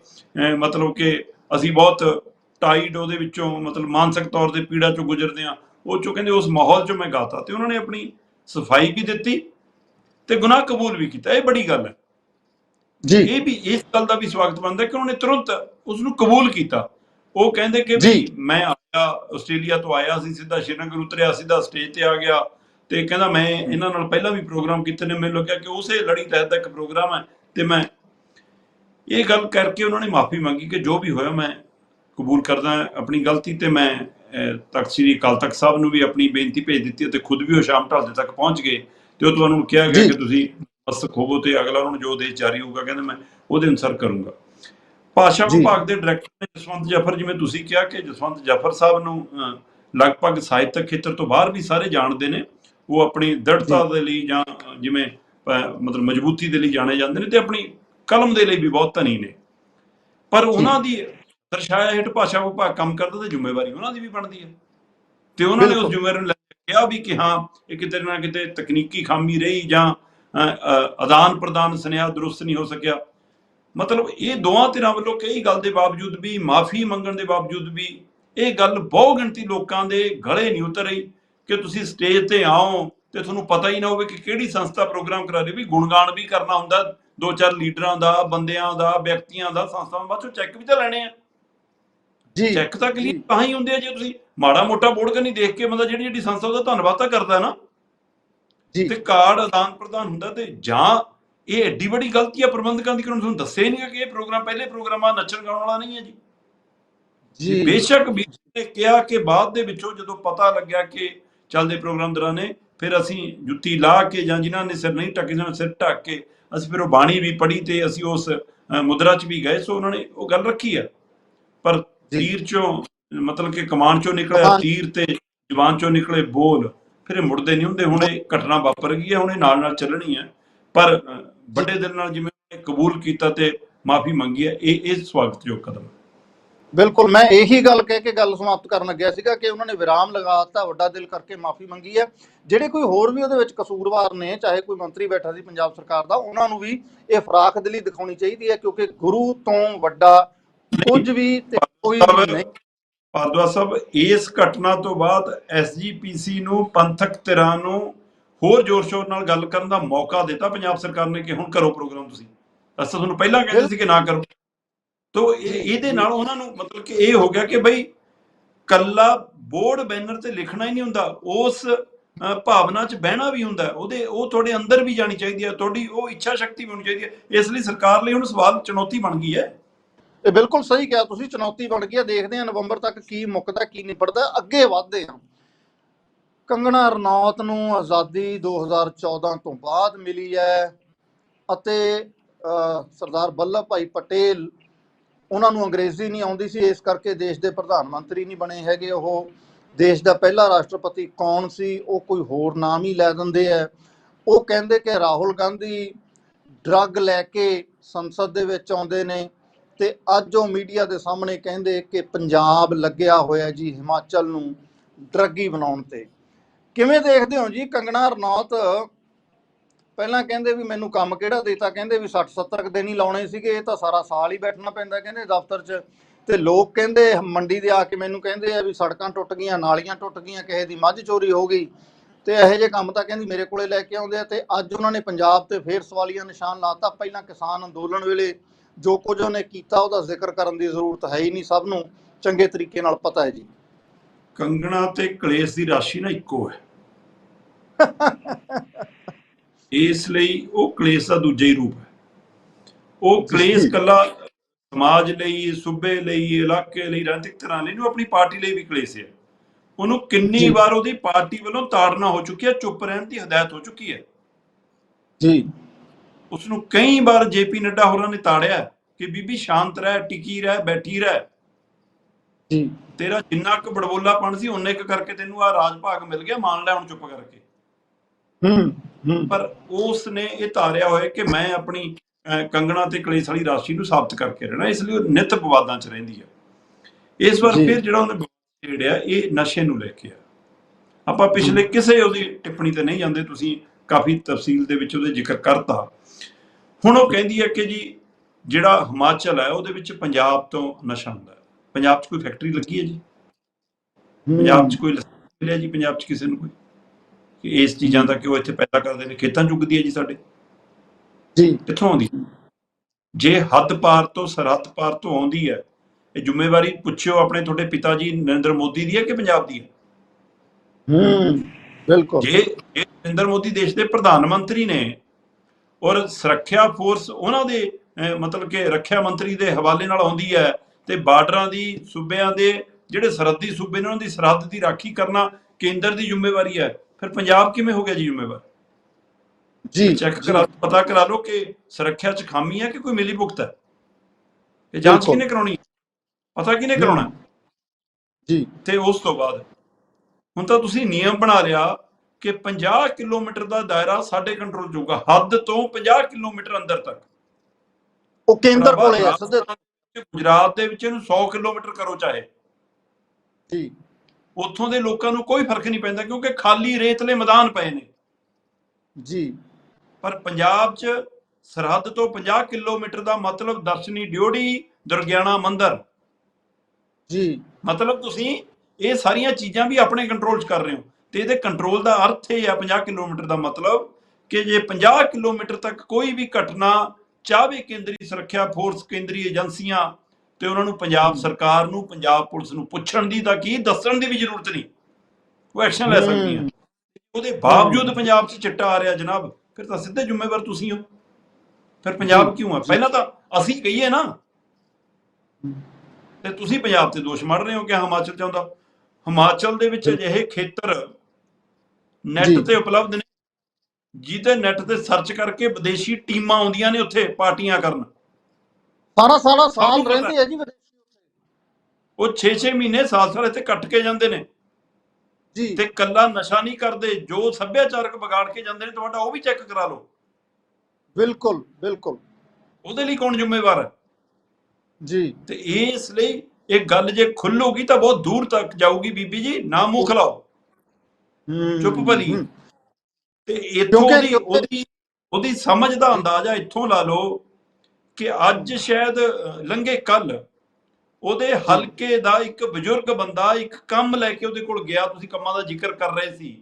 [SPEAKER 2] ਮਤਲਬ ਕਿ ਅਸੀਂ ਬਹੁਤ ਟਾਈਡ ਉਹਦੇ ਵਿੱਚੋਂ ਮਤਲਬ ਮਾਨਸਿਕ ਤੌਰ ਤੇ ਪੀੜਾ ਚੋਂ ਗੁਜ਼ਰਦੇ ਆ ਉਹ ਚੋਂ ਕਹਿੰਦੇ ਉਸ ਮਾਹੌਲ ਚੋਂ ਮੈਂ ਗਾਤਾ ਤੇ ਉਹਨਾਂ ਨੇ ਆਪਣੀ ਸਫ਼ਾਈ ਵੀ ਦਿੱਤੀ ਤੇ ਗੁਨਾਹ ਕਬੂਲ ਵੀ ਕੀਤਾ ਇਹ ਬੜੀ ਗੱਲ ਹੈ।
[SPEAKER 1] ਜੀ।
[SPEAKER 2] ਇਹ ਵੀ ਇਸ ਗੱਲ ਦਾ ਵੀ ਸਵਾਗਤ ਬਣਦਾ ਕਿ ਉਹਨੇ ਤੁਰੰਤ ਉਸ ਨੂੰ ਕਬੂਲ ਕੀਤਾ। ਉਹ ਕਹਿੰਦੇ ਕਿ। ਵੀ ਮੈਂ ਆਇਆ ਆਸਟ੍ਰੇਲੀਆ ਤੋਂ ਆਇਆ ਸੀ ਸਿੱਧਾ ਸ਼੍ਰੀਨਗਰ ਉਤਰਿਆ ਸਿੱਧਾ ਸਟੇਜ ਤੇ ਆ ਗਿਆ ਤੇ ਕਹਿੰਦਾ ਮੈਂ ਇਹਨਾਂ ਨਾਲ ਪਹਿਲਾਂ ਵੀ ਪ੍ਰੋਗਰਾਮ ਕੀਤੇ ਨੇ ਮੈਨੂੰ ਲੱਗਿਆ ਕਿ ਉਸੇ ਲੜੀ ਤਹਿਤ ਦਾ ਇੱਕ ਪ੍ਰੋਗਰਾਮ ਹੈ ਤੇ ਮੈਂ ਇਹ ਗੱਲ ਕਰਕੇ ਉਹਨਾਂ ਨੇ ਮਾਫੀ ਮੰਗੀ ਕਿ ਜੋ ਵੀ ਹੋਇਆ ਮੈਂ ਕਬੂਲ ਕਰਦਾ ਹਾਂ ਆਪਣੀ ਗਲਤੀ ਤੇ ਮੈਂ ਤਖਤ ਸ੍ਰੀ ਅਕਾਲ ਤਖਤ ਸਾਹਿਬ ਨੂੰ ਵੀ ਆਪਣੀ ਬੇਨਤੀ ਭੇਜ ਦਿੱਤੀ ਅਤੇ ਖੁਦ ਵੀ ਉਹ ਸ਼ਾਮ ਢਲਦੇ ਤੱਕ ਪਹੁੰਚ ਗਏ। ਤੇ ਉਹ ਤੁਹਾਨੂੰ ਕਿਹਾ ਗਿਆ। ਕਿ ਤੁਸੀਂ ਮਸਤਕ ਹੋਵੋ ਤੇ ਅਗਲਾ ਉਹਨਾਂ ਨੂੰ ਜੋ ਆਦੇਸ਼ ਜਾਰੀ ਹੋਊਗਾ ਕਹਿੰਦੇ ਮੈਂ ਉਹਦੇ ਅਨੁਸਾਰ ਕਰੂੰਗਾ ਭਾਸ਼ਾ। ਵਿਭਾਗ ਦੇ ਡਾਇਰੈਕਟਰ ਨੇ ਜਸਵੰਤ ਜਾਫਰ ਜਿਵੇਂ ਤੁਸੀਂ ਕਿਹਾ ਕਿ ਜਸਵੰਤ ਜਾਫਰ ਸਾਹਿਬ ਨੂੰ ਲਗਭਗ ਸਾਹਿਤਕ ਖੇਤਰ ਤੋਂ ਬਾਹਰ ਵੀ ਸਾਰੇ ਜਾਣਦੇ ਨੇ ਉਹ ਆਪਣੀ ਦ੍ਰਿੜਤਾ ਦੇ ਲਈ ਜਾਂ ਜਿਵੇਂ ਮਤਲਬ ਮਜ਼ਬੂਤੀ ਦੇ ਲਈ ਜਾਣੇ ਜਾਂਦੇ ਨੇ ਤੇ ਆਪਣੀ ਕਲਮ ਦੇ ਲਈ ਵੀ ਬਹੁਤ ਧਨੀ ਨੇ ਪਰ ਉਹਨਾਂ ਦੀ ਦਰਸਾਇਆ ਹੇਠ ਭਾਸ਼ਾ ਵਿਭਾਗ ਕੰਮ ਕਰਦਾ ਤੇ ਜ਼ਿੰਮੇਵਾਰੀ ਉਹਨਾਂ ਦੀ ਵੀ ਬਣਦੀ ਹੈ ਤੇ ਉਹਨਾਂ ਨੇ ਉਸ। ਜ਼ਿੰਮੇਵਾਰੀ ਨੂੰ ਕਿਹਾ ਵੀ ਕਿ ਹਾਂ ਇਹ ਕਿਤੇ ਨਾ ਕਿਤੇ ਤਕਨੀਕੀ ਖਾਮੀ ਰਹੀ ਜਾਂ ਆਦਾਨ ਪ੍ਰਦਾਨ ਸੁਨੇਹਾ ਦਰੁਸਤ ਨਹੀਂ ਹੋ ਸਕਿਆ। ਮਤਲਬ ਇਹ ਦੋਵਾਂ ਧਿਰਾਂ ਵੱਲੋਂ ਕਈ ਗੱਲ ਦੇ ਬਾਵਜੂਦ ਵੀ ਮਾਫੀ ਮੰਗਣ ਦੇ ਬਾਵਜੂਦ ਵੀ ਇਹ ਗੱਲ ਬਹੁ ਗਿਣਤੀ ਲੋਕਾਂ ਦੇ ਗਲੇ ਨਹੀਂ ਉਤਰ ਰਹੀ ਕਿ ਤੁਸੀਂ ਸਟੇਜ ਤੇ ਆਓ ਤੇ ਤੁਹਾਨੂੰ ਪਤਾ ਹੀ ਨਾ ਹੋਵੇ ਕਿ ਕਿਹੜੀ ਸੰਸਥਾ ਪ੍ਰੋਗਰਾਮ ਕਰਾ ਰਹੀ ਵੀ ਗੁਣਗਾਨ ਵੀ ਕਰਨਾ ਹੁੰਦਾ। ਦੋ ਚਾਰ ਲੀਡਰਾਂ ਦਾ ਬੰਦਿਆਂ ਦਾ ਵਿਅਕਤੀਆਂ ਦਾ ਸੰਸਥਾਵਾਂ ਬਾਅਦ ਚੋਂ ਚੈੱਕ ਵੀ ਤਾਂ ਲੈਣੇ ਆ।
[SPEAKER 1] ਜੀ।
[SPEAKER 2] ਚੈੱਕ ਤਾਂ ਕਲੀਅਰ ਤਾਂ ਹੀ ਹੁੰਦੇ ਆ ਜੇ ਤੁਸੀਂ ਮਾੜਾ ਮੋਟਾ ਬੋਰਡ ਕਰਨੀ ਦੇਖ ਕੇ ਬੰਦਾ ਜਿਹੜੀ ਜਿਹੜੀ ਸੰਸਥਾ ਉਹਦਾ ਧੰਨਵਾਦ ਤਾਂ ਕਰਦਾ ਨਾ।
[SPEAKER 1] ਜੀ।
[SPEAKER 2] ਤੇ ਕਾਰਡ ਆਦਾਨ ਪ੍ਰਦਾਨ ਹੁੰਦਾ ਤੇ ਜਾਂ ਇਹ ਐਡੀ ਵੱਡੀ ਗਲਤੀ ਆ ਪ੍ਰਬੰਧਕਾਂ ਦੀ ਕਿ ਉਹਨਾਂ ਨੂੰ ਹੀ ਨਹੀਂ ਕਿ ਇਹ ਪ੍ਰੋਗਰਾਮ ਪਹਿਲੇ ਪ੍ਰੋਗਰਾਮ ਆ ਨੱਚਣ ਗਾਉਣ ਵਾਲਾ ਨਹੀਂ ਹੈ ਜੀ।
[SPEAKER 1] ਜੀ।
[SPEAKER 2] ਬੇਸ਼ੱਕ ਵੀ ਨੇ ਕਿਹਾ ਕਿ ਬਾਅਦ ਦੇ ਵਿੱਚੋਂ ਜਦੋਂ ਪਤਾ ਲੱਗਿਆ ਕਿ ਚੱਲਦੇ ਪ੍ਰੋਗਰਾਮ ਦੌਰਾਨੇ ਫਿਰ ਅਸੀਂ ਜੁੱਤੀ ਲਾ ਕੇ ਜਾਂ ਜਿਨ੍ਹਾਂ ਨੇ ਸਿਰ ਨਹੀਂ ਢੱਕੇ ਜਾਂ ਸਿਰ ਢੱਕ ਕੇ ਅਸੀਂ ਫਿਰ ਉਹ ਬਾਣੀ ਵੀ ਪੜ੍ਹੀ ਤੇ ਅਸੀਂ ਉਸ ਮੁਦਰਾ 'ਚ ਵੀ ਗਏ। ਸੋ ਉਹਨਾਂ ਨੇ ਉਹ ਗੱਲ ਰੱਖੀ ਆ। ਪਰ। ਤੀਰ ਚੋਂ ਮਤਲਬ ਕਿ ਕਮਾਨ ਚੋਂ ਨਿਕਲਿਆ
[SPEAKER 1] ਕਮਾਨ-
[SPEAKER 2] ਤੀਰ ਤੇ ਜਵਾਨ ਚੋਂ ਨਿਕਲੇ ਬੋਲ ਫਿਰ ਇਹ ਮੁੜਦੇ ਨਹੀਂ ਹੁੰਦੇ ਹੁਣ ਇਹ ਘਟਨਾ ਵਾਪਰ ਗਈ ਹੈ ਹੁਣ ਇਹ ਨਾਲ ਨਾਲ ਚੱਲਣੀ ਹੈ। ਪਰ ਵੱਡੇ ਦਿਲ ਨਾਲ ਜਿਵੇਂ ਕਬੂਲ ਕੀਤਾ ਤੇ ਮਾਫੀ ਮੰਗੀ ਹੈ ਇਹ ਇਹ ਸਵਾਗਤਯੋਗ ਕਦਮ
[SPEAKER 1] ਬਿਲਕੁਲ ਮੈਂ ਇਹੀ ਗੱਲ ਕਹਿ ਕੇ ਗੱਲ ਸਮਾਪਤ ਕਰਨ ਲੱਗਿਆ ਸੀਗਾ ਕਿ ਉਹਨਾਂ ਨੇ ਵਿਰਾਮ ਲਗਾ ਦਿੱਤਾ ਵੱਡਾ ਦਿਲ ਕਰਕੇ ਮਾਫੀ ਮੰਗੀ ਹੈ। ਜਿਹੜੇ ਕੋਈ ਹੋਰ ਵੀ ਉਹਦੇ ਵਿੱਚ ਕਸੂਰਵਾਰ ਨੇ ਚਾਹੇ ਕੋਈ ਮੰਤਰੀ ਬੈਠਾ ਸੀ ਪੰਜਾਬ ਸਰਕਾਰ ਦਾ ਉਹਨਾਂ ਨੂੰ ਵੀ ਇਹ ਫਰਾਖ ਦਿਲੀ ਦਿਖਾਉਣੀ ਚਾਹੀਦੀ ਹੈ ਕਿਉਂਕਿ ਗੁਰੂ ਤੋਂ ਵੱਡਾ ਕੁਝ ਵੀ ਤੇ ਕੋਈ ਨਹੀਂ
[SPEAKER 2] ਭਾਰਦਵਾਜ ਸਾਹਿਬ, ਇਸ ਘਟਨਾ ਤੋਂ ਬਾਅਦ ਐਸਜੀਪੀਸੀ ਨੂੰ, ਪੰਥਕ ਧਿਰਾਂ ਨੂੰ ਹੋਰ ਜ਼ੋਰ-ਸ਼ੋਰ ਨਾਲ ਗੱਲ ਕਰਨ ਦਾ ਮੌਕਾ ਦਿੱਤਾ ਪੰਜਾਬ ਸਰਕਾਰ ਨੇ ਕਿ ਹੁਣ ਕਰੋ ਪ੍ਰੋਗਰਾਮ ਤੁਸੀਂ। ਅਸੀਂ ਤੁਹਾਨੂੰ ਪਹਿਲਾਂ ਕਹਿੰਦੇ ਸੀ ਕਿ ਨਾ ਕਰੋ। ਤੋ ਇਹਦੇ ਨਾਲ ਉਹਨਾਂ ਨੂੰ ਮਤਲਬ ਕਿ ਇਹ ਹੋ ਗਿਆ ਕਿ ਬਈ ਕੱਲਾ ਬੋਰਡ ਬੈਨਰ ਤੇ ਲਿਖਣਾ ਹੀ ਨਹੀਂ ਹੁੰਦਾ। ਉਸ ਭਾਵਨਾ 'ਚ ਬਹਿਣਾ ਵੀ ਹੁੰਦਾ। ਉਹਦੇ, ਉਹ ਤੁਹਾਡੇ ਅੰਦਰ ਵੀ ਜਾਣੀ ਚਾਹੀਦੀ ਹੈ। ਤੁਹਾਡੀ ਉਹ ਇੱਛਾ ਸ਼ਕਤੀ ਵੀ ਹੋਣੀ ਚਾਹੀਦੀ ਹੈ। ਇਸ ਲਈ ਸਰਕਾਰ ਲਈ ਹੁਣ ਸਵਾਲ ਚੁਣੌਤੀ ਬਣ ਗਈ ਹੈ।
[SPEAKER 1] ਇਹ ਬਿਲਕੁਲ ਸਹੀ ਕਿਹਾ ਤੁਸੀਂ, ਚੁਣੌਤੀ ਬਣ ਗਈ ਹੈ, ਦੇਖਦੇ ਹਾਂ ਨਵੰਬਰ ਤੱਕ ਕੀ ਮੁੱਕਦਾ, ਕੀ ਨਿਬੜਦਾ ਅੱਗੇ ਵਧਦੇ ਹਾਂ। ਕੰਗਣਾ ਰਣੌਤ ਨੂੰ ਆਜ਼ਾਦੀ 2014 ਤੋਂ ਬਾਅਦ ਮਿਲੀ ਹੈ ਅਤੇ ਸਰਦਾਰ ਵੱਲਭ ਭਾਈ ਪਟੇਲ, ਉਹਨਾਂ ਨੂੰ ਅੰਗਰੇਜ਼ੀ ਨਹੀਂ ਆਉਂਦੀ ਸੀ, ਇਸ ਕਰਕੇ ਦੇਸ਼ ਦੇ ਪ੍ਰਧਾਨ ਮੰਤਰੀ ਨਹੀਂ ਬਣੇ ਹੈਗੇ ਉਹ। ਦੇਸ਼ ਦਾ ਪਹਿਲਾ ਰਾਸ਼ਟਰਪਤੀ ਕੌਣ ਸੀ, ਉਹ ਕੋਈ ਹੋਰ ਨਾਮ ਹੀ ਲੈ ਦਿੰਦੇ ਆ ਉਹ ਕਹਿੰਦੇ ਕਿ ਰਾਹੁਲ ਗਾਂਧੀ ਡਰੱਗ ਲੈ ਕੇ ਸੰਸਦ ਦੇ ਵਿੱਚ ਆਉਂਦੇ ਨੇ ਤੇ ਅੱਜ ਉਹ ਮੀਡੀਆ ਦੇ ਸਾਹਮਣੇ ਕਹਿੰਦੇ ਕਿ ਪੰਜਾਬ ਲੱਗਿਆ ਹੋਇਆ ਜੀ ਹਿਮਾਚਲ ਨੂੰ ਡਰੱਗੀ ਬਣਾਉਣ ਤੇ। ਕਿਵੇਂ ਦੇਖਦੇ ਹੋ ਜੀ ਕੰਗਣਾ ਰਣੌਤ? ਪਹਿਲਾਂ ਕਹਿੰਦੇ ਵੀ ਮੈਨੂੰ ਕੰਮ ਕਿਹੜਾ ਦੇਤਾ? ਕਹਿੰਦੇ ਵੀ 60 70 ਦਿਨ ਹੀ ਲਾਉਣੇ ਸੀਗੇ, ਇਹ ਤਾਂ ਸਾਰਾ ਸਾਲ ਹੀ ਬੈਠਣਾ ਪੈਂਦਾ ਕਹਿੰਦੇ ਦਫ਼ਤਰ 'ਚ। ਤੇ ਲੋਕ ਕਹਿੰਦੇ ਮੰਡੀ ਦੇ ਆ ਕੇ ਮੈਨੂੰ ਕਹਿੰਦੇ ਆ ਵੀ ਸੜਕਾਂ ਟੁੱਟ ਗਈਆਂ, ਨਾਲੀਆਂ ਟੁੱਟ ਗਈਆਂ, ਕਿਸੇ ਦੀ ਮੱਝ ਚੋਰੀ ਹੋ ਗਈ। ਤੇ ਇਹੋ ਜਿਹੇ ਕੰਮ ਤਾਂ ਕਹਿੰਦੀ ਮੇਰੇ ਕੋਲੇ ਲੈ ਕੇ ਆਉਂਦੇ ਆ ਤੇ ਅੱਜ ਉਹਨਾਂ ਨੇ ਪੰਜਾਬ ਤੇ ਫੇਰ ਸਵਾਲੀਆ ਨਿਸ਼ਾਨ ਲਾਤਾ। ਪਹਿਲਾਂ ਕਿਸਾਨ ਅੰਦੋਲਨ ਵੇਲੇ ਜੋ ਕੁਝ ਉਹਨੇ ਕੀਤਾ ਉਹਦਾ ਜ਼ਿਕਰ ਕਰਨ ਦੀ ਜ਼ਰੂਰਤ ਹੈ ਹੀ ਨਹੀਂ ਸਭ ਨੂੰ ਚੰਗੇ ਤਰੀਕੇ ਨਾਲ ਪਤਾ ਹੈ ਜੀ।
[SPEAKER 2] ਕੰਗਣਾ ਤੇ ਕਲੇਸ਼ ਦੀ ਰਾਸ਼ੀ ਨਾ ਇੱਕੋ ਹੈ। ਇਸ ਲਈ ਉਹ ਕਲੇਸ਼ ਦਾ ਦੂਜਾ ਹੀ ਰੂਪ ਹੈ। ਉਹ ਕਲੇਸ਼। ਕੱਲਾ ਸਮਾਜ ਲਈ ਸੂਬੇ ਲਈ ਇਲਾਕੇ ਲਈ ਰਾਜਨੀਤਿਕ ਤਰ੍ਹਾਂ ਲਈ ਨੂੰ ਆਪਣੀ ਪਾਰਟੀ ਲਈ ਵੀ ਕਲੇਸ਼ ਹੈ। ਉਹਨੂੰ ਕਿੰਨੀ। ਵਾਰ ਉਹਦੀ ਪਾਰਟੀ ਵੱਲੋਂ ਤਾੜਨਾ ਹੋ ਚੁੱਕੀ ਹੈ ਚੁੱਪ ਰਹਿਣ ਦੀ ਹਦਾਇਤ ਹੋ ਚੁੱਕੀ ਹੈ।
[SPEAKER 1] ਜੀ।
[SPEAKER 2] ਉਸ ਨੂੰ ਕਈ ਵਾਰ ਜੇਪੀ ਨੱਡਾ ਹੋਰਾਂ ਨੇ ਤਾੜਿਆ ਕਿ ਬੀਬੀ ਸ਼ਾਂਤ ਰਹਿ ਟਿਕੀ ਰਹਿ ਬੈਠੀ ਰਹਿ।
[SPEAKER 1] ਜੀ।
[SPEAKER 2] ਤੇਰਾ ਜਿੰਨਾ ਕੁ ਬੜਬੋਲਾਪਣ ਸੀ ਉਹਨੇ ਕੁ ਕਰਕੇ ਤੈਨੂੰ ਆ ਰਾਜ ਭਾਗ ਮਿਲ ਗਿਆ ਮੰਨ ਲੈ ਹੁਣ ਚੁੱਪ ਕਰਕੇ।
[SPEAKER 1] ਹੂੰ
[SPEAKER 2] ਪਰ ਉਸ ਨੇ ਇਹ ਤਾਰਿਆ ਹੋਇਆ ਕਿ ਮੈਂ ਆਪਣੀ ਕੰਗਣਾ ਤੇ ਕਲੇਸ਼ ਵਾਲੀ ਰਾਸ਼ੀ ਨੂੰ ਸਾਬਤ ਕਰਕੇ ਰਹਿਣਾ ਇਸ ਲਈ ਉਹ ਨਿਤ ਵਿਵਾਦਾਂ 'ਚ ਰਹਿੰਦੀ ਹੈ ਇਸ ਵਾਰ। ਫਿਰ ਜਿਹੜਾ ਉਹਨੇ ਛੇੜਿਆ ਇਹ ਨਸ਼ੇ ਨੂੰ ਲੈ ਕੇ ਆ। ਆਪਾਂ ਪਿਛਲੇ ਕਿਸੇ ਉਹਦੀ ਟਿੱਪਣੀ ਤੇ ਨਹੀਂ ਜਾਂਦੇ ਤੁਸੀਂ ਕਾਫੀ ਤਫਸੀਲ ਦੇ ਵਿੱਚ ਉਹਦੇ ਜ਼ਿਕਰ ਕਰਤਾ। ਹੁਣ ਉਹ ਕਹਿੰਦੀ ਹੈ ਕਿ ਜੀ ਜਿਹੜਾ ਹਿਮਾਚਲ ਹੈ ਉਹਦੇ ਵਿੱਚ ਪੰਜਾਬ ਤੋਂ ਨਸ਼ਾ ਹੁੰਦਾ ਹੈ। ਪੰਜਾਬ 'ਚ ਕੋਈ ਫੈਕਟਰੀ ਲੱਗੀ ਹੈ ਜੀ? ਪੰਜਾਬ 'ਚ ਕੋਈ ਮਿਲਿਆ ਜੀ ਪੰਜਾਬ 'ਚ ਕਿਸੇ ਨੂੰ ਕੋਈ? ਕਿ ਇਸ ਚੀਜ਼ਾਂ ਦਾ ਕਿ ਉਹ ਇੱਥੇ ਪੈਦਾ ਕਰਦੇ ਨੇ ਖੇਤਾਂ 'ਚ ਉੱਗਦੀ ਹੈ ਜੀ ਸਾਡੇ?
[SPEAKER 1] ਜੀ।
[SPEAKER 2] ਕਿੱਥੋਂ ਆਉਂਦੀ? ਜੇ ਹੱਦ ਪਾਰ ਤੋਂ ਸਰਹੱਦ ਪਾਰ ਤੋਂ ਆਉਂਦੀ ਹੈ ਇਹ ਜ਼ਿੰਮੇਵਾਰੀ ਪੁੱਛਿਓ ਆਪਣੇ ਤੁਹਾਡੇ ਪਿਤਾ ਜੀ ਨਰਿੰਦਰ ਮੋਦੀ ਦੀ ਹੈ ਕਿ ਪੰਜਾਬ ਦੀ ਹੈ?
[SPEAKER 1] ਹੂੰ ਬਿਲਕੁਲ।
[SPEAKER 2] ਜੇ ਨਰਿੰਦਰ ਮੋਦੀ ਦੇਸ਼ ਦੇ ਪ੍ਰਧਾਨ ਮੰਤਰੀ ਨੇ ਔਰ ਸੁਰੱਖਿਆ ਫੋਰਸ ਉਹਨਾਂ ਦੇ ਮਤਲਬ ਕਿ ਰੱਖਿਆ ਮੰਤਰੀ ਦੇ ਹਵਾਲੇ ਨਾਲ ਆਉਂਦੀ ਹੈ ਤੇ ਬਾਰਡਰਾਂ ਦੀ ਸੂਬਿਆਂ ਦੇ ਜਿਹੜੇ ਸਰਹੱਦੀ ਸੂਬੇ ਨੇ ਉਹਨਾਂ ਦੀ ਸਰਹੱਦ ਦੀ ਰਾਖੀ ਕਰਨਾ ਕੇਂਦਰ ਦੀ ਜ਼ਿੰਮੇਵਾਰੀ ਹੈ। ਫਿਰ ਪੰਜਾਬ ਕਿਵੇਂ ਹੋ ਗਿਆ ਜੀ ਜ਼ਿੰਮੇਵਾਰ?
[SPEAKER 1] ਜੀ
[SPEAKER 2] ਚੈੱਕ ਕਰਾ ਪਤਾ ਕਰਾ ਲਓ ਕਿ ਸੁਰੱਖਿਆ 'ਚ ਖਾਮੀ ਹੈ ਕਿ ਕੋਈ ਮਿਲੀ ਭੁਗਤ ਹੈ? ਇਹ ਜਾਂਚ। ਕਿਹਨੇ ਕਰਾਉਣੀ? ਪਤਾ ਕਿਹਨੇ ਕਰਾਉਣਾ?
[SPEAKER 1] ਜੀ।
[SPEAKER 2] ਤੇ ਉਸ ਤੋਂ ਬਾਅਦ ਹੁਣ ਤਾਂ ਤੁਸੀਂ ਨਿਯਮ ਬਣਾ ਲਿਆ ਕਿ 50 ਕਿਲੋਮੀਟਰ ਦਾ ਦਾਇਰਾ ਸਾਡੇ ਕੰਟਰੋਲ 'ਚ ਹੋਊਗਾ। ਹੱਦ ਤੋਂ 50 ਕਿਲੋਮੀਟਰ ਅੰਦਰ ਤੱਕ।
[SPEAKER 1] ਉਹ ਕੇਂਦਰ ਕੋਲੇ ਆ ਸਿੱਧੇ
[SPEAKER 2] ਗੁਜਰਾਤ ਦੇ ਵਿੱਚ ਇਹਨੂੰ 100 ਕਿਲੋਮੀਟਰ ਕਰੋ ਚਾਹੇ।
[SPEAKER 1] ਜੀ।
[SPEAKER 2] ਉੱਥੋਂ ਦੇ ਲੋਕਾਂ ਨੂੰ ਕੋਈ ਫ਼ਰਕ ਨਹੀਂ ਪੈਂਦਾ ਕਿਉਂਕਿ ਖਾਲੀ ਰੇਤਲੇ ਮੈਦਾਨ ਪਏ ਨੇ।
[SPEAKER 1] ਜੀ।
[SPEAKER 2] ਪਰ ਪੰਜਾਬ 'ਚ ਸਰਹੱਦ ਤੋਂ 50 ਕਿਲੋਮੀਟਰ ਦਾ ਮਤਲਬ ਦਰਸ਼ਨੀ ਡਿਓੜੀ ਦੁਰਗਿਆਣਾ ਮੰਦਿਰ।
[SPEAKER 1] ਜੀ।
[SPEAKER 2] ਮਤਲਬ ਤੁਸੀਂ ਇਹ ਸਾਰੀਆਂ ਚੀਜ਼ਾਂ ਵੀ ਆਪਣੇ ਕੰਟਰੋਲ 'ਚ ਕਰ ਰਹੇ ਹੋ। ਤੇ ਇਹਦੇ ਕੰਟਰੋਲ ਦਾ ਅਰਥ ਇਹ ਆ 50 ਕਿਲੋਮੀਟਰ ਦਾ ਮਤਲਬ ਕਿ ਜੇ 50 ਕਿਲੋਮੀਟਰ ਤੱਕ ਕੋਈ ਵੀ ਘਟਨਾ ਚਾਹਵੇ ਕੇਂਦਰੀ ਸੁਰੱਖਿਆ ਫੋਰਸ ਕੇਂਦਰੀ ਏਜੰਸੀਆਂ ਤੇ ਉਹਨਾਂ ਨੂੰ ਪੰਜਾਬ ਸਰਕਾਰ ਨੂੰ ਪੰਜਾਬ ਪੁਲਿਸ ਨੂੰ ਪੁੱਛਣ ਦੀ ਤਾਂ ਕੀ ਦੱਸਣ ਦੀ ਵੀ ਜ਼ਰੂਰਤ ਨਹੀਂ। ਉਹ ਐਕਸ਼ਨ ਲੈ ਸਕਦੀਆਂ ਉਹਦੇ ਬਾਵਜੂਦ ਪੰਜਾਬ 'ਚ ਚਿੱਟਾ ਆ ਰਿਹਾ ਜਨਾਬ ਫਿਰ ਤਾਂ ਸਿੱਧੇ ਜ਼ਿੰਮੇਵਾਰ ਤੁਸੀਂ ਹੋ। ਫਿਰ ਪੰਜਾਬ ਕਿਉਂ ਆ। ਪਹਿਲਾਂ ਤਾਂ ਅਸੀਂ ਕਹੀਏ ਨਾ। ਤੇ ਤੁਸੀਂ ਪੰਜਾਬ ਤੇ ਦੋਸ਼ ਮੜ ਰਹੇ ਹੋ ਕਿ ਹਿਮਾਚਲ ਚ ਆਉਂਦਾ। ਹਿਮਾਚਲ ਦੇ ਵਿੱਚ ਅਜਿਹੇ ਖੇਤਰ ਨੈਟ। ਤੇ ਉਪਲਬਧ ਨੇ ਜਿਹਦੇ ਨੈਟ ਤੇ ਸਰਚ ਕਰਕੇ ਵਿਦੇਸ਼ੀ ਟੀਮਾਂ ਆਉਂਦੀਆਂ ਨੇ ਉੱਥੇ ਪਾਰਟੀਆਂ ਕਰਨ।
[SPEAKER 1] ਸਾਰਾ ਸਾਰਾ ਸਾਲ। ਰਹਿੰਦੇ ਆ ਜੀ ਵਿਦੇਸ਼ੀ ਉੱਥੇ।
[SPEAKER 2] ਉਹ 6-6 ਮਹੀਨੇ ਸਾਲ-ਸਾਲ ਇੱਥੇ ਕੱਟ ਕੇ ਜਾਂਦੇ ਨੇ।
[SPEAKER 1] ਜੀ।
[SPEAKER 2] ਤੇ ਕੱਲਾ ਨਸ਼ਾ ਨਹੀਂ ਕਰਦੇ ਜੋ ਸੱਭਿਆਚਾਰਕ ਵਿਗਾੜ ਕੇ ਜਾਂਦੇ ਨੇ ਤੁਹਾਡਾ ਉਹ ਵੀ ਚੈੱਕ ਕਰਾ ਲਓ।
[SPEAKER 1] ਬਿਲਕੁਲ ਬਿਲਕੁਲ।
[SPEAKER 2] ਉਹਦੇ ਲਈ ਕੌਣ ਜ਼ਿੰਮੇਵਾਰ ਹੈ?
[SPEAKER 1] ਜੀ।
[SPEAKER 2] ਤੇ ਇਸ ਲਈ ਇਹ ਗੱਲ ਜੇ ਖੁੱਲੂਗੀ ਤਾਂ ਬਹੁਤ ਦੂਰ ਤੱਕ ਜਾਊਗੀ ਬੀਬੀ ਜੀ। ਨਾ ਮੂੰਹ ਖਲਾਓ।
[SPEAKER 1] ਹੂੰ,
[SPEAKER 2] ਚੁੱਪ ਭਲੀ। ਤੇ ਇੱਥੋਂ ਦੀ ਉਹਦੀ ਉਹਦੀ ਸਮਝ ਦਾ ਅੰਦਾਜ਼ਾ ਇੱਥੋਂ ਲਾ ਲਓ ਕਿ ਅੱਜ ਸ਼ਾਇਦ ਲੰਘੇ ਕੱਲ ਉਹਦੇ ਹਲਕੇ ਦਾ ਇੱਕ ਬਜ਼ੁਰਗ ਬੰਦਾ ਇੱਕ ਕੰਮ ਲੈ ਕੇ ਉਹਦੇ ਕੋਲ ਗਿਆ ਤੁਸੀਂ ਕੰਮਾਂ ਦਾ ਜ਼ਿਕਰ ਕਰ ਰਹੇ ਸੀ।